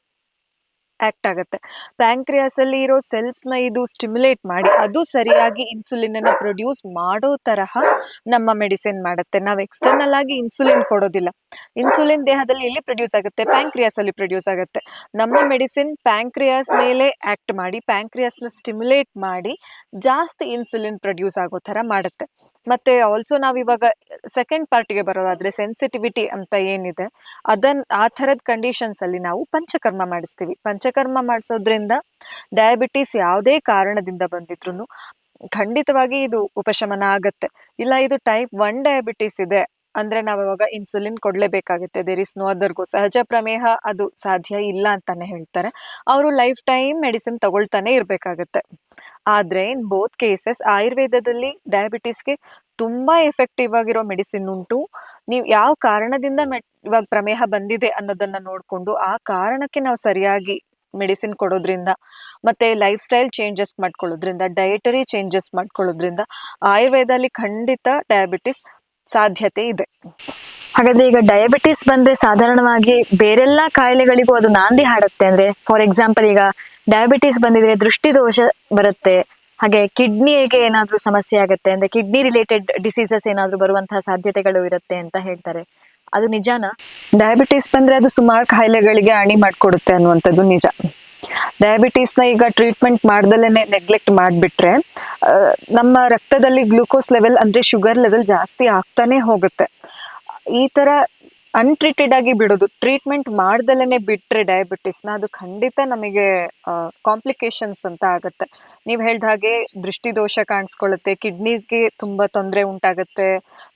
ಆಕ್ಟ್ ಆಗುತ್ತೆ. ಪ್ಯಾಂಕ್ರಿಯಾಸ್ ಅಲ್ಲಿ ಇರೋ ಸೆಲ್ಸ್ನ ಇದು ಸ್ಟಿಮ್ಯುಲೇಟ್ ಮಾಡಿ, ಅದು ಸರಿಯಾಗಿ ಇನ್ಸುಲಿನ್ ಅನ್ನ ಪ್ರೊಡ್ಯೂಸ್ ಮಾಡೋ ತರಹ ನಮ್ಮ ಮೆಡಿಸಿನ್ ಮಾಡುತ್ತೆ. ನಾವು ಎಕ್ಸ್ಟರ್ನಲ್ ಆಗಿ ಇನ್ಸುಲಿನ್ ಕೊಡೋದಿಲ್ಲ. ಇನ್ಸುಲಿನ್ ದೇಹದಲ್ಲಿ ಎಲ್ಲಿ ಪ್ರೊಡ್ಯೂಸ್ ಆಗುತ್ತೆ? ಪ್ಯಾಂಕ್ರಿಯಾಸ್ ಅಲ್ಲಿ ಪ್ರೊಡ್ಯೂಸ್ ಆಗುತ್ತೆ. ನಮ್ಮ ಮೆಡಿಸಿನ್ ಪ್ಯಾಂಕ್ರಿಯಾಸ್ ಮೇಲೆ ಆಕ್ಟ್ ಮಾಡಿ, ಪ್ಯಾಂಕ್ರಿಯಾಸ್ನ ಸ್ಟಿಮ್ಯುಲೇಟ್ ಮಾಡಿ ಜಾಸ್ತಿ ಇನ್ಸುಲಿನ್ ಪ್ರೊಡ್ಯೂಸ್ ಆಗೋ ತರ ಮಾಡುತ್ತೆ. ಮತ್ತೆ ಆಲ್ಸೋ ನಾವ್ ಇವಾಗ ಸೆಕೆಂಡ್ ಪಾರ್ಟಿಗೆ ಬರೋದಾದ್ರೆ ಸೆನ್ಸಿಟಿವಿಟಿ ಅಂತ ಏನಿದೆ, ಅದನ್, ಆ ಥರದ ಕಂಡೀಷನ್ಸ್ ಅಲ್ಲಿ ನಾವು ಪಂಚಕರ್ಮ ಮಾಡಿಸ್ತೀವಿ. ಪಂಚಕರ್ಮ ಮಾಡಿಸೋದ್ರಿಂದ ಡಯಾಬಿಟಿಸ್ ಯಾವುದೇ ಕಾರಣದಿಂದ ಬಂದಿದ್ರು ಖಂಡಿತವಾಗಿ ಇದು ಉಪಶಮನ ಆಗತ್ತೆ. ಇಲ್ಲ, ಇದು ಟೈಪ್ ಒನ್ ಡಯಾಬಿಟಿಸ್ ಇದೆ ಅಂದ್ರೆ ನಾವ್ ಅವಾಗ ಇನ್ಸುಲಿನ್ ಕೊಡ್ಲೇಬೇಕಾಗುತ್ತೆ. ದೇರ್ ಇಸ್ ನೋ ಅದರ್ಗೂ ಸಹಜ ಪ್ರಮೇಹ ಅದು ಸಾಧ್ಯ ಇಲ್ಲ ಅಂತಾನೆ ಹೇಳ್ತಾರೆ. ಅವರು ಲೈಫ್ ಟೈಮ್ ಮೆಡಿಸಿನ್ ತಗೊಳ್ತಾನೆ ಇರ್ಬೇಕಾಗತ್ತೆ. ಆದ್ರೆ ಇನ್ ಬೋತ್ ಕೇಸಸ್ ಆಯುರ್ವೇದದಲ್ಲಿ ಡಯಾಬಿಟಿಸ್ಗೆ ತುಂಬಾ ಎಫೆಕ್ಟಿವ್ ಆಗಿರೋ ಮೆಡಿಸಿನ್ ಉಂಟು. ನೀವು ಯಾವ ಕಾರಣದಿಂದ ಇವಾಗ ಪ್ರಮೇಹ ಬಂದಿದೆ ಅನ್ನೋದನ್ನ ನೋಡ್ಕೊಂಡು ಆ ಕಾರಣಕ್ಕೆ ನಾವು ಸರಿಯಾಗಿ ಮೆಡಿಸಿನ್ ಕೊಡೋದ್ರಿಂದ ಮತ್ತೆ ಲೈಫ್ ಸ್ಟೈಲ್ ಚೇಂಜಸ್ ಮಾಡ್ಕೊಳ್ಳೋದ್ರಿಂದ ಡಯಟರಿ ಚೇಂಜಸ್ ಮಾಡ್ಕೊಳ್ಳೋದ್ರಿಂದ ಆಯುರ್ವೇದದಲ್ಲಿ ಖಂಡಿತ ಡಯಾಬಿಟಿಸ್ ಸಾಧ್ಯತೆ ಇದೆ. ಹಾಗಾದ್ರೆ ಈಗ ಡಯಾಬಿಟಿಸ್ ಬಂದ್ರೆ ಸಾಧಾರಣವಾಗಿ ಬೇರೆಲ್ಲ ಕಾಯಿಲೆಗಳಿಗೂ ಅದು ನಾಂದಿ ಹಾಡುತ್ತೆ ಅಂದ್ರೆ ಫಾರ್ ಎಕ್ಸಾಂಪಲ್ ಈಗ ಡಯಾಬಿಟಿಸ್ ಬಂದಿದ್ರೆ ದೃಷ್ಟಿ ದೋಷ ಬರುತ್ತೆ. ಹಾಗೆ ಕಿಡ್ನಿಗೆ ಏನಾದ್ರೂ ಸಮಸ್ಯೆ ಆಗುತ್ತೆ ಅಂದ್ರೆ ಕಿಡ್ನಿ ರಿಲೇಟೆಡ್ ಡಿಸೀಸಸ್ ಏನಾದ್ರೂ ಬರುವಂತಹ ಸಾಧ್ಯತೆಗಳು ಇರುತ್ತೆ ಅಂತ ಹೇಳ್ತಾರೆ. ಅದು ನಿಜಾನ? ಡಯಾಬಿಟಿಸ್ ಬಂದ್ರೆ ಅದು ಸುಮಾರು ಕಾಯಿಲೆಗಳಿಗೆ ಅಣಿ ಮಾಡ್ಕೊಡುತ್ತೆ ಅನ್ನುವಂಥದ್ದು ನಿಜ. ಡಯಾಬಿಟಿಸ್ನ ಈಗ ಟ್ರೀಟ್ಮೆಂಟ್ ಮಾಡ್ದಲೇನೆ ನೆಗ್ಲೆಕ್ಟ್ ಮಾಡಿಬಿಟ್ರೆ ನಮ್ಮ ರಕ್ತದಲ್ಲಿ ಗ್ಲೂಕೋಸ್ ಲೆವೆಲ್ ಅಂದ್ರೆ ಶುಗರ್ ಲೆವೆಲ್ ಜಾಸ್ತಿ ಆಗ್ತಾನೆ ಹೋಗುತ್ತೆ. ಈ ತರ ಅನ್ಟ್ರೀಟೆಡ್ ಆಗಿ ಬಿಡೋದು. ಟ್ರೀಟ್ಮೆಂಟ್ ಮಾಡ್ದಲೇನೆ ಬಿಟ್ರೆ ಡಯಾಬಿಟಿಸ್ನ ಅದು ಖಂಡಿತ ನಮಗೆ ಕಾಂಪ್ಲಿಕೇಶನ್ಸ್ ಅಂತ ಆಗುತ್ತೆ. ನೀವು ಹೇಳ್ದ ಹಾಗೆ ದೃಷ್ಟಿ ದೋಷ ಕಾಣಿಸ್ಕೊಳ್ಳುತ್ತೆ ಕಿಡ್ನಿಗೆ ತುಂಬಾ ತೊಂದರೆ ಉಂಟಾಗುತ್ತೆ,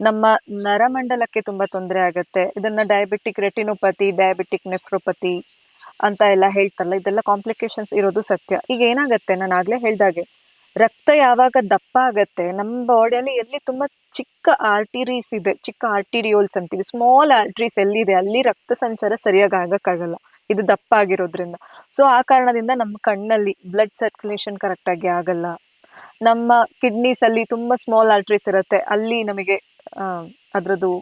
ನಮ್ಮ ನರಮಂಡಲಕ್ಕೆ ತುಂಬಾ ತೊಂದರೆ ಆಗುತ್ತೆ. ಇದನ್ನ ಡಯಾಬಿಟಿಕ್ ರೆಟಿನೋಪತಿ ಡಯಾಬಿಟಿಕ್ ನೆಫ್ರೋಪತಿ ಅಂತ ಎಲ್ಲ ಹೇಳ್ತಾರಲ್ಲ ಇದೆಲ್ಲ ಕಾಂಪ್ಲಿಕೇಶನ್ಸ್ ಇರೋದು ಸತ್ಯ. ಈಗ ಏನಾಗುತ್ತೆ? ನಾನು ಆಗ್ಲೇ ಹೇಳ್ದಾಗೆ ರಕ್ತ ಯಾವಾಗ ದಪ್ಪ ಆಗತ್ತೆ ನಮ್ಮ ಬಾಡಿಯಲ್ಲಿ ಎಲ್ಲಿ ತುಂಬಾ ಚಿಕ್ಕ ಆರ್ಟಿರೀಸ್ ಇದೆ, ಚಿಕ್ಕ ಆರ್ಟಿರಿಯೋಲ್ಸ್ ಅಂತೀವಿ, ಸ್ಮಾಲ್ ಆರ್ಟ್ರೀಸ್ ಎಲ್ಲಿದೆ, ಅಲ್ಲಿ ರಕ್ತ ಸಂಚಾರ ಸರಿಯಾಗಿ ಆಗಕ್ಕಾಗಲ್ಲ, ಇದು ದಪ್ಪ ಆಗಿರೋದ್ರಿಂದ. ಸೊ, ಆ ಕಾರಣದಿಂದ ನಮ್ಮ ಕಣ್ಣಲ್ಲಿ ಬ್ಲಡ್ ಸರ್ಕ್ಯುಲೇಷನ್ ಕರೆಕ್ಟ್ ಆಗಿ ಆಗಲ್ಲ. ನಮ್ಮ ಕಿಡ್ನೀಸ್ ಅಲ್ಲಿ ತುಂಬಾ ಸ್ಮಾಲ್ ಆರ್ಟ್ರೀಸ್ ಇರುತ್ತೆ, ಅಲ್ಲಿ ನಮಗೆ ಅದರದ್ದು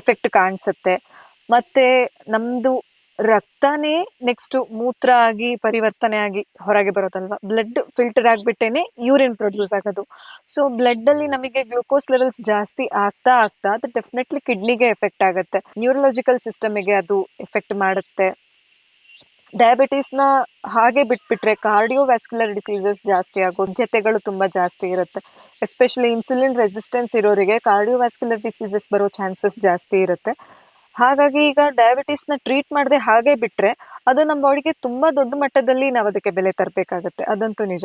ಎಫೆಕ್ಟ್ ಕಾಣಿಸುತ್ತೆ. ಮತ್ತೆ ನಮ್ದು ರಕ್ತನೇ ನೆಕ್ಸ್ಟ್ ಮೂತ್ರ ಆಗಿ ಪರಿವರ್ತನೆ ಆಗಿ ಹೊರಗೆ ಬರೋದಲ್ವಾ ಬ್ಲಡ್ ಫಿಲ್ಟರ್ ಆಗ್ಬಿಟ್ಟೇನೆ ಯೂರಿನ್ ಪ್ರೊಡ್ಯೂಸ್ ಆಗೋದು. ಸೊ ಬ್ಲಡ್ ಅಲ್ಲಿ ನಮಗೆ ಗ್ಲೂಕೋಸ್ ಲೆವೆಲ್ಸ್ ಜಾಸ್ತಿ ಆಗ್ತಾ ಆಗ್ತಾ ಅದು ಡೆಫಿನೆಟ್ಲಿ ಕಿಡ್ನಿಗೆ ಎಫೆಕ್ಟ್ ಆಗುತ್ತೆ. ನ್ಯೂರಲಾಜಿಕಲ್ ಸಿಸ್ಟಮಿಗೆ ಅದು ಎಫೆಕ್ಟ್ ಮಾಡುತ್ತೆ. ಡಯಾಬಿಟೀಸ್ನ ಹಾಗೆ ಬಿಟ್ಬಿಟ್ರೆ ಕಾರ್ಡಿಯೋವ್ಯಾಸ್ಕ್ಯುಲರ್ ಡಿಸೀಸಸ್ ಜಾಸ್ತಿ ಆಗೋ ಜೊತೆಗಳು ತುಂಬಾ ಜಾಸ್ತಿ ಇರುತ್ತೆ. ಎಸ್ಪೆಷಲಿ ಇನ್ಸುಲಿನ್ ರೆಸಿಸ್ಟೆನ್ಸ್ ಇರೋರಿಗೆ ಕಾರ್ಡಿಯೋವ್ಯಾಸ್ಕ್ಯುಲರ್ ಡಿಸೀಸಸ್ ಬರೋ ಚಾನ್ಸಸ್ ಜಾಸ್ತಿ ಇರುತ್ತೆ. ಹಾಗಾಗಿ ಈಗ ಡಯಾಬಿಟೀಸ್ನ ಟ್ರೀಟ್ ಮಾಡದೆ ಹಾಗೆ ಬಿಟ್ರೆ ಅದು ನಮ್ಮ ಬಾಡಿಗೆ ತುಂಬಾ ದೊಡ್ಡ ಮಟ್ಟದಲ್ಲಿ ನಾವು ಅದಕ್ಕೆ ಬೆಲೆ ತರಬೇಕಾಗತ್ತೆ. ಅದಂತೂ ನಿಜ.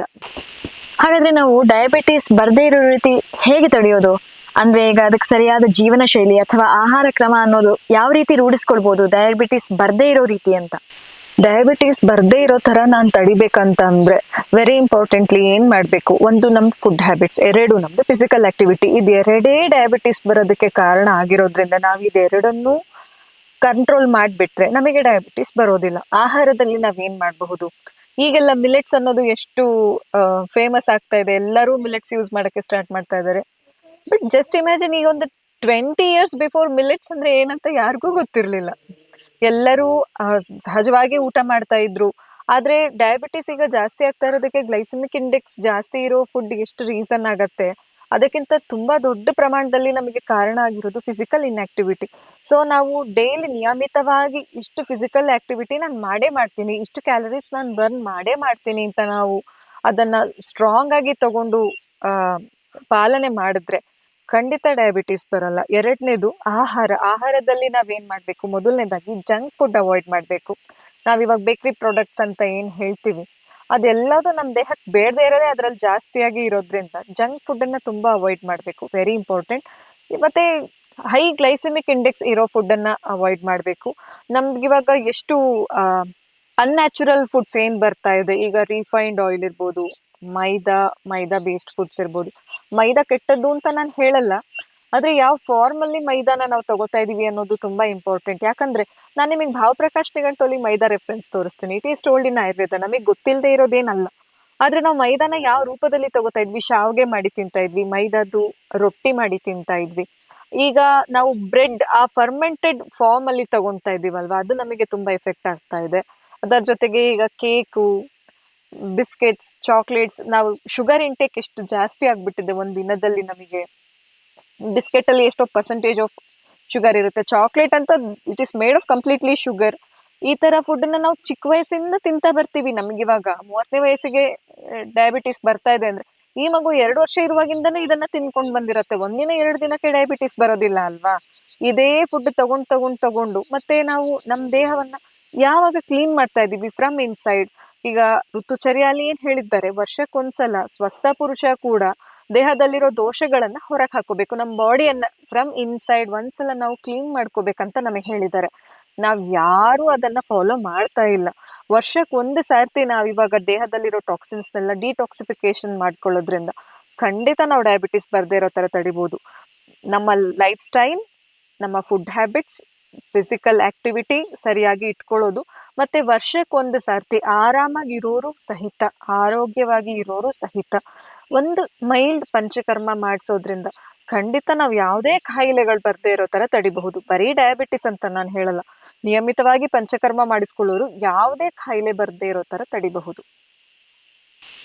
ಹಾಗಾದ್ರೆ ನಾವು ಡಯಾಬಿಟಿಸ್ ಬರದೇ ಇರೋ ರೀತಿ ಹೇಗೆ ತಡೆಯೋದು? ಅಂದ್ರೆ ಈಗ ಅದಕ್ಕೆ ಸರಿಯಾದ ಜೀವನ ಶೈಲಿ ಅಥವಾ ಆಹಾರ ಕ್ರಮ ಅನ್ನೋದು ಯಾವ ರೀತಿ ರೂಢಿಸ್ಕೊಳ್ಬಹುದು ಡಯಾಬಿಟಿಸ್ ಬರದೇ ಇರೋ ರೀತಿ ಅಂತ? ಡಯಾಬಿಟಿಸ್ ಬರದೇ ಇರೋ ತರ ನಾನು ತಡಿಬೇಕಂತ ಅಂದ್ರೆ ವೆರಿ ಇಂಪಾರ್ಟೆಂಟ್ಲಿ ಏನ್ ಮಾಡ್ಬೇಕು? ಒಂದು ನಮ್ದು ಫುಡ್ ಹ್ಯಾಬಿಟ್ಸ್ ಎರಡು ನಮ್ದು ಫಿಸಿಕಲ್ ಆಕ್ಟಿವಿಟಿ ಇದು ಎರಡೇ ಡಯಾಬಿಟಿಸ್ ಬರೋದಕ್ಕೆ ಕಾರಣ ಆಗಿರೋದ್ರಿಂದ ನಾವು ಇದೆರಡನ್ನೂ ಕಂಟ್ರೋಲ್ ಮಾಡಿಬಿಟ್ರೆ ನಮಗೆ ಡಯಾಬಿಟಿಸ್ ಬರೋದಿಲ್ಲ. ಆಹಾರದಲ್ಲಿ ನಾವೇನ್ ಮಾಡಬಹುದು? ಈಗೆಲ್ಲ ಮಿಲೆಟ್ಸ್ ಅನ್ನೋದು ಎಷ್ಟು ಫೇಮಸ್ ಆಗ್ತಾ ಇದೆ. ಎಲ್ಲರೂ ಮಿಲೆಟ್ಸ್ ಯೂಸ್ ಮಾಡೋಕ್ಕೆ ಸ್ಟಾರ್ಟ್ ಮಾಡ್ತಾ ಇದ್ದಾರೆ ಬಟ್ ಜಸ್ಟ್ ಇಮ್ಯಾಜಿನ್ ಈಗ ಒಂದು ಟ್ವೆಂಟಿ ಇಯರ್ಸ್ ಬಿಫೋರ್ ಮಿಲೆಟ್ಸ್ ಅಂದ್ರೆ ಏನಂತ ಯಾರಿಗೂ ಗೊತ್ತಿರಲಿಲ್ಲ. ಎಲ್ಲರೂ ಸಹಜವಾಗಿ ಊಟ ಮಾಡ್ತಾ ಇದ್ರು. ಆದ್ರೆ ಡಯಾಬಿಟಿಸ್ ಈಗ ಜಾಸ್ತಿ ಆಗ್ತಾ ಇರೋದಕ್ಕೆ ಗ್ಲೈಸಮಿಕ್ ಇಂಡೆಕ್ಸ್ ಜಾಸ್ತಿ ಇರೋ ಫುಡ್ ಎಷ್ಟು ರೀಸನ್ ಆಗತ್ತೆ? ಅದಕ್ಕಿಂತ ತುಂಬಾ ದೊಡ್ಡ ಪ್ರಮಾಣದಲ್ಲಿ ನಮಗೆ ಕಾರಣ ಆಗಿರೋದು ಫಿಸಿಕಲ್ ಇನ್ಆಕ್ಟಿವಿಟಿ ಸೊ ನಾವು ಡೈಲಿ ನಿಯಮಿತವಾಗಿ ಇಷ್ಟು ಫಿಸಿಕಲ್ ಆಕ್ಟಿವಿಟಿ ನಾನು ಮಾಡೇ ಮಾಡ್ತೀನಿ. ಇಷ್ಟು ಕ್ಯಾಲರೀಸ್ ನಾನು ಬರ್ನ್ ಮಾಡೇ ಮಾಡ್ತೀನಿ ಅಂತ ನಾವು ಅದನ್ನ ಸ್ಟ್ರಾಂಗ್ ಆಗಿ ತಗೊಂಡು ಪಾಲನೆ ಮಾಡಿದ್ರೆ ಖಂಡಿತ ಡಯಾಬಿಟಿಸ್ ಬರಲ್ಲ. ಎರಡನೇದು ಆಹಾರ. ಆಹಾರದಲ್ಲಿ ನಾವೇನ್ ಮಾಡ್ಬೇಕು? ಮೊದಲನೇದಾಗಿ ಜಂಕ್ ಫುಡ್ ಅವಾಯ್ಡ್ ಮಾಡಬೇಕು. ನಾವಿವಾಗ ಬೇಕ್ರಿ ಪ್ರಾಡಕ್ಟ್ಸ್ ಅಂತ ಏನ್ ಹೇಳ್ತೀವಿ, ಅದೆಲ್ಲದೂ ನಮ್ಮ ದೇಹಕ್ಕೆ ಬೇಡದೇ ಇರೋದೇ ಅದ್ರಲ್ಲಿ ಜಾಸ್ತಿಯಾಗಿ ಇರೋದ್ರಿಂದ ಜಂಕ್ ಫುಡ್ ಅನ್ನ ತುಂಬಾ ಅವಾಯ್ಡ್ ಮಾಡಬೇಕು. ವೆರಿ ಇಂಪಾರ್ಟೆಂಟ್ ಮತ್ತೆ ಹೈ ಗ್ಲೈಸೆಮಿಕ್ ಇಂಡೆಕ್ಸ್ ಇರೋ ಫುಡ್ ಅನ್ನ ಅವಾಯ್ಡ್ ಮಾಡಬೇಕು. ನಮ್ಗೆ ಇವಾಗ ಎಷ್ಟು ಅನ್ನ್ಯಾಚುರಲ್ ಫುಡ್ಸ್ ಏನ್ ಬರ್ತಾ ಇದೆ? ಈಗ ರಿಫೈನ್ಡ್ ಆಯಿಲ್ ಇರ್ಬೋದು, ಮೈದಾ ಮೈದಾ ಬೇಸ್ಡ್ ಫುಡ್ಸ್ ಇರ್ಬೋದು. ಮೈದಾ ಕೆಟ್ಟದ್ದು ಅಂತ ನಾನು ಹೇಳಲ್ಲ. ಆದ್ರೆ ಯಾವ ಫಾರ್ಮಲ್ಲಿ ಮೈದಾನ ನಾವು ತಗೋತಾ ಇದೀವಿ ಅನ್ನೋದು ತುಂಬಾ ಇಂಪಾರ್ಟೆಂಟ್ ಯಾಕಂದ್ರೆ ನಾನು ನಿಮಗೆ ಭಾವಪ್ರಕಾಶ್ ನಿಗಂಟಲ್ಲಿ ಮೈದಾ ರೆಫರೆನ್ಸ್ ತೋರಿಸ್ತೀನಿ. It is told in Ayurveda ನಮಗೆ ಗೊತ್ತಿಲ್ಲದೆ ಇರೋದೇನಲ್ಲ. ಆದ್ರೆ ನಾವು ಮೈದಾನ ಯಾವ ರೂಪದಲ್ಲಿ ತಗೋತಾ ಇದ್ವಿ? ಶಾವ್ಗೆ ಮಾಡಿ ತಿಂತಾ ಇದ್ವಿ, ಮೈದಾದು ರೊಟ್ಟಿ ಮಾಡಿ ತಿಂತಾ ಇದ್ವಿ. ಈಗ ನಾವು ಬ್ರೆಡ್ ಆ ಫರ್ಮೆಂಟೆಡ್ ಫಾರ್ಮ್ ಅಲ್ಲಿ ತಗೊಂತಾ ಇದೀವಲ್ವಾ ಅದು ನಮಗೆ ತುಂಬಾ ಎಫೆಕ್ಟ್ ಆಗ್ತಾ ಇದೆ. ಅದರ ಜೊತೆಗೆ ಈಗ ಕೇಕು ಬಿಸ್ಕೆಟ್ಸ್ ಚಾಕ್ಲೇಟ್ಸ್ ನಾವು ಶುಗರ್ ಇಂಟೇಕ್ ಎಷ್ಟು ಜಾಸ್ತಿ ಆಗ್ಬಿಟ್ಟಿದೆ ಒಂದ್ ದಿನದಲ್ಲಿ ನಮಗೆ. ಬಿಸ್ಕೆಟ್ ಅಲ್ಲಿ ಎಷ್ಟೋ ಪರ್ಸೆಂಟೇಜ್ ಆಫ್ ಶುಗರ್ ಇರುತ್ತೆ. ಚಾಕ್ಲೇಟ್ ಅಂತ it is made of completely sugar ಈ ತರ ಫುಡ್ ನಾವು ಚಿಕ್ಕ ವಯಸ್ಸಿಂದ ತಿಂತಾ ಬರ್ತೀವಿ ನಮ್ಗೆ ಇವಾಗ. ಮೂವತ್ತನೇ ವಯಸ್ಸಿಗೆ ಡಯಾಬಿಟಿಸ್ ಬರ್ತಾ ಇದೆ ಅಂದ್ರೆ. ಈ ಮಗು ಎರಡು ವರ್ಷ ಇರುವಾಗಿಂದನೂ ಇದನ್ನ ತಿನ್ಕೊಂಡ್ ಬಂದಿರತ್ತೆ. ಒಂದಿನ ಎರಡು ದಿನಕ್ಕೆ ಡಯಾಬಿಟಿಸ್ ಬರೋದಿಲ್ಲ ಅಲ್ವಾ? ಇದೇ ಫುಡ್ ತಗೊಂಡ್ ತಗೊಂಡ್ ತಗೊಂಡು, ಮತ್ತೆ ನಾವು ನಮ್ ದೇಹವನ್ನ ಯಾವಾಗ ಕ್ಲೀನ್ ಮಾಡ್ತಾ ಇದೀವಿ ಫ್ರಮ್ ಇನ್ಸೈಡ್ ಈಗ ಋತುಚರ್ಯಲ್ಲಿ ಏನ್ ಹೇಳಿದ್ದಾರೆ? ವರ್ಷಕ್ಕೊಂದ್ಸಲ ಸ್ವಸ್ಥ ಪುರುಷ ಕೂಡ ದೇಹದಲ್ಲಿರೋ ದೋಷಗಳನ್ನ ಹೊರಗೆ ಹಾಕೋಬೇಕು. ನಮ್ಮ ಬಾಡಿಯನ್ನ ಫ್ರಮ್ ಇನ್ಸೈಡ್ ಒಂದ್ಸಲ ನಾವು ಕ್ಲೀನ್ ಮಾಡ್ಕೋಬೇಕಂತ ನಮಗೆ ಹೇಳಿದ್ದಾರೆ. ನಾವ್ ಯಾರು ಅದನ್ನ ಫಾಲೋ ಮಾಡ್ತಾ ಇಲ್ಲ. ವರ್ಷಕ್ಕೆ ಒಂದು ಸರ್ತಿ ನಾವ್ ಇವಾಗ ದೇಹದಲ್ಲಿರೋ ಟಾಕ್ಸಿನ್ಸ್ನೆಲ್ಲ ಡಿಟಾಕ್ಸಿಫಿಕೇಶನ್ ಮಾಡ್ಕೊಳ್ಳೋದ್ರಿಂದ ಖಂಡಿತ ನಾವು ಡಯಾಬಿಟಿಸ್ ಬರ್ದೇ ಇರೋ ತರ ತಡಿಬೋದು. ನಮ್ಮ ಲೈಫ್ ಸ್ಟೈಲ್ ನಮ್ಮ ಫುಡ್ ಹ್ಯಾಬಿಟ್ಸ್ ಫಿಸಿಕಲ್ ಆಕ್ಟಿವಿಟಿ ಸರಿಯಾಗಿ ಇಟ್ಕೊಳ್ಳೋದು ಮತ್ತೆ ವರ್ಷಕ್ಕೊಂದು ಸರ್ತಿ ಆರಾಮಾಗಿ ಇರೋರು ಸಹಿತ, ಆರೋಗ್ಯವಾಗಿ ಇರೋರು ಸಹಿತ ಒಂದು ಮೈಲ್ಡ್ ಪಂಚಕರ್ಮ ಮಾಡಿಸೋದ್ರಿಂದ ಖಂಡಿತ ನಾವು ಯಾವುದೇ ಕಾಯಿಲೆಗಳು ಬರ್ದೇ ಇರೋ ತರ ತಡಿಬಹುದು. ಬರೀ ಡಯಾಬಿಟಿಸ್ ಅಂತ ನಾನು ಹೇಳಲ್ಲ. ನಿಯಮಿತವಾಗಿ ಪಂಚಕರ್ಮ ಮಾಡಿಸ್ಕೊಳ್ಳೋರು ಯಾವುದೇ ಕಾಯಿಲೆ ಬರದೇ ಇರೋ ತರ ತಡಿಬಹುದು.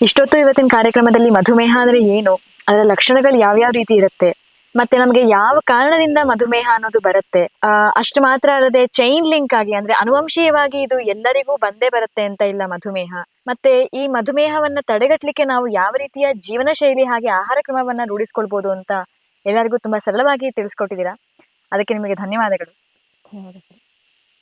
ಇಷ್ಟೊತ್ತು ಇವತ್ತಿನ ಕಾರ್ಯಕ್ರಮದಲ್ಲಿ ಮಧುಮೇಹ ಅಂದ್ರೆ ಏನು? ಅದರ ಲಕ್ಷಣಗಳು ಯಾವ್ಯಾವ ರೀತಿ ಇರುತ್ತೆ? ಮತ್ತೆ ನಮಗೆ ಯಾವ ಕಾರಣದಿಂದ ಮಧುಮೇಹ ಅನ್ನೋದು ಬರುತ್ತೆ? ಆ, ಅಷ್ಟು ಮಾತ್ರ ಅಲ್ಲದೆ ಚೈನ್ ಲಿಂಕ್ ಆಗಿ ಅಂದ್ರೆ ಅನುವಂಶೀಯವಾಗಿ ಇದು ಎಲ್ಲರಿಗೂ ಬಂದೇ ಬರುತ್ತೆ ಅಂತ ಇಲ್ಲ ಮಧುಮೇಹ. ಮತ್ತೆ ಈ ಮಧುಮೇಹವನ್ನ ತಡೆಗಟ್ಟಲಿಕ್ಕೆ ನಾವು ಯಾವ ರೀತಿಯ ಜೀವನ ಶೈಲಿ ಹಾಗೆ ಆಹಾರ ಕ್ರಮವನ್ನ ರೂಢಿಸ್ಕೊಳ್ಬಹುದು ಅಂತ ಎಲ್ಲರಿಗೂ ತುಂಬಾ ಸರಳವಾಗಿ ತಿಳಿಸ್ಕೊಟ್ಟಿದ್ದೀರಾ? ಅದಕ್ಕೆ ನಿಮಗೆ ಧನ್ಯವಾದಗಳು.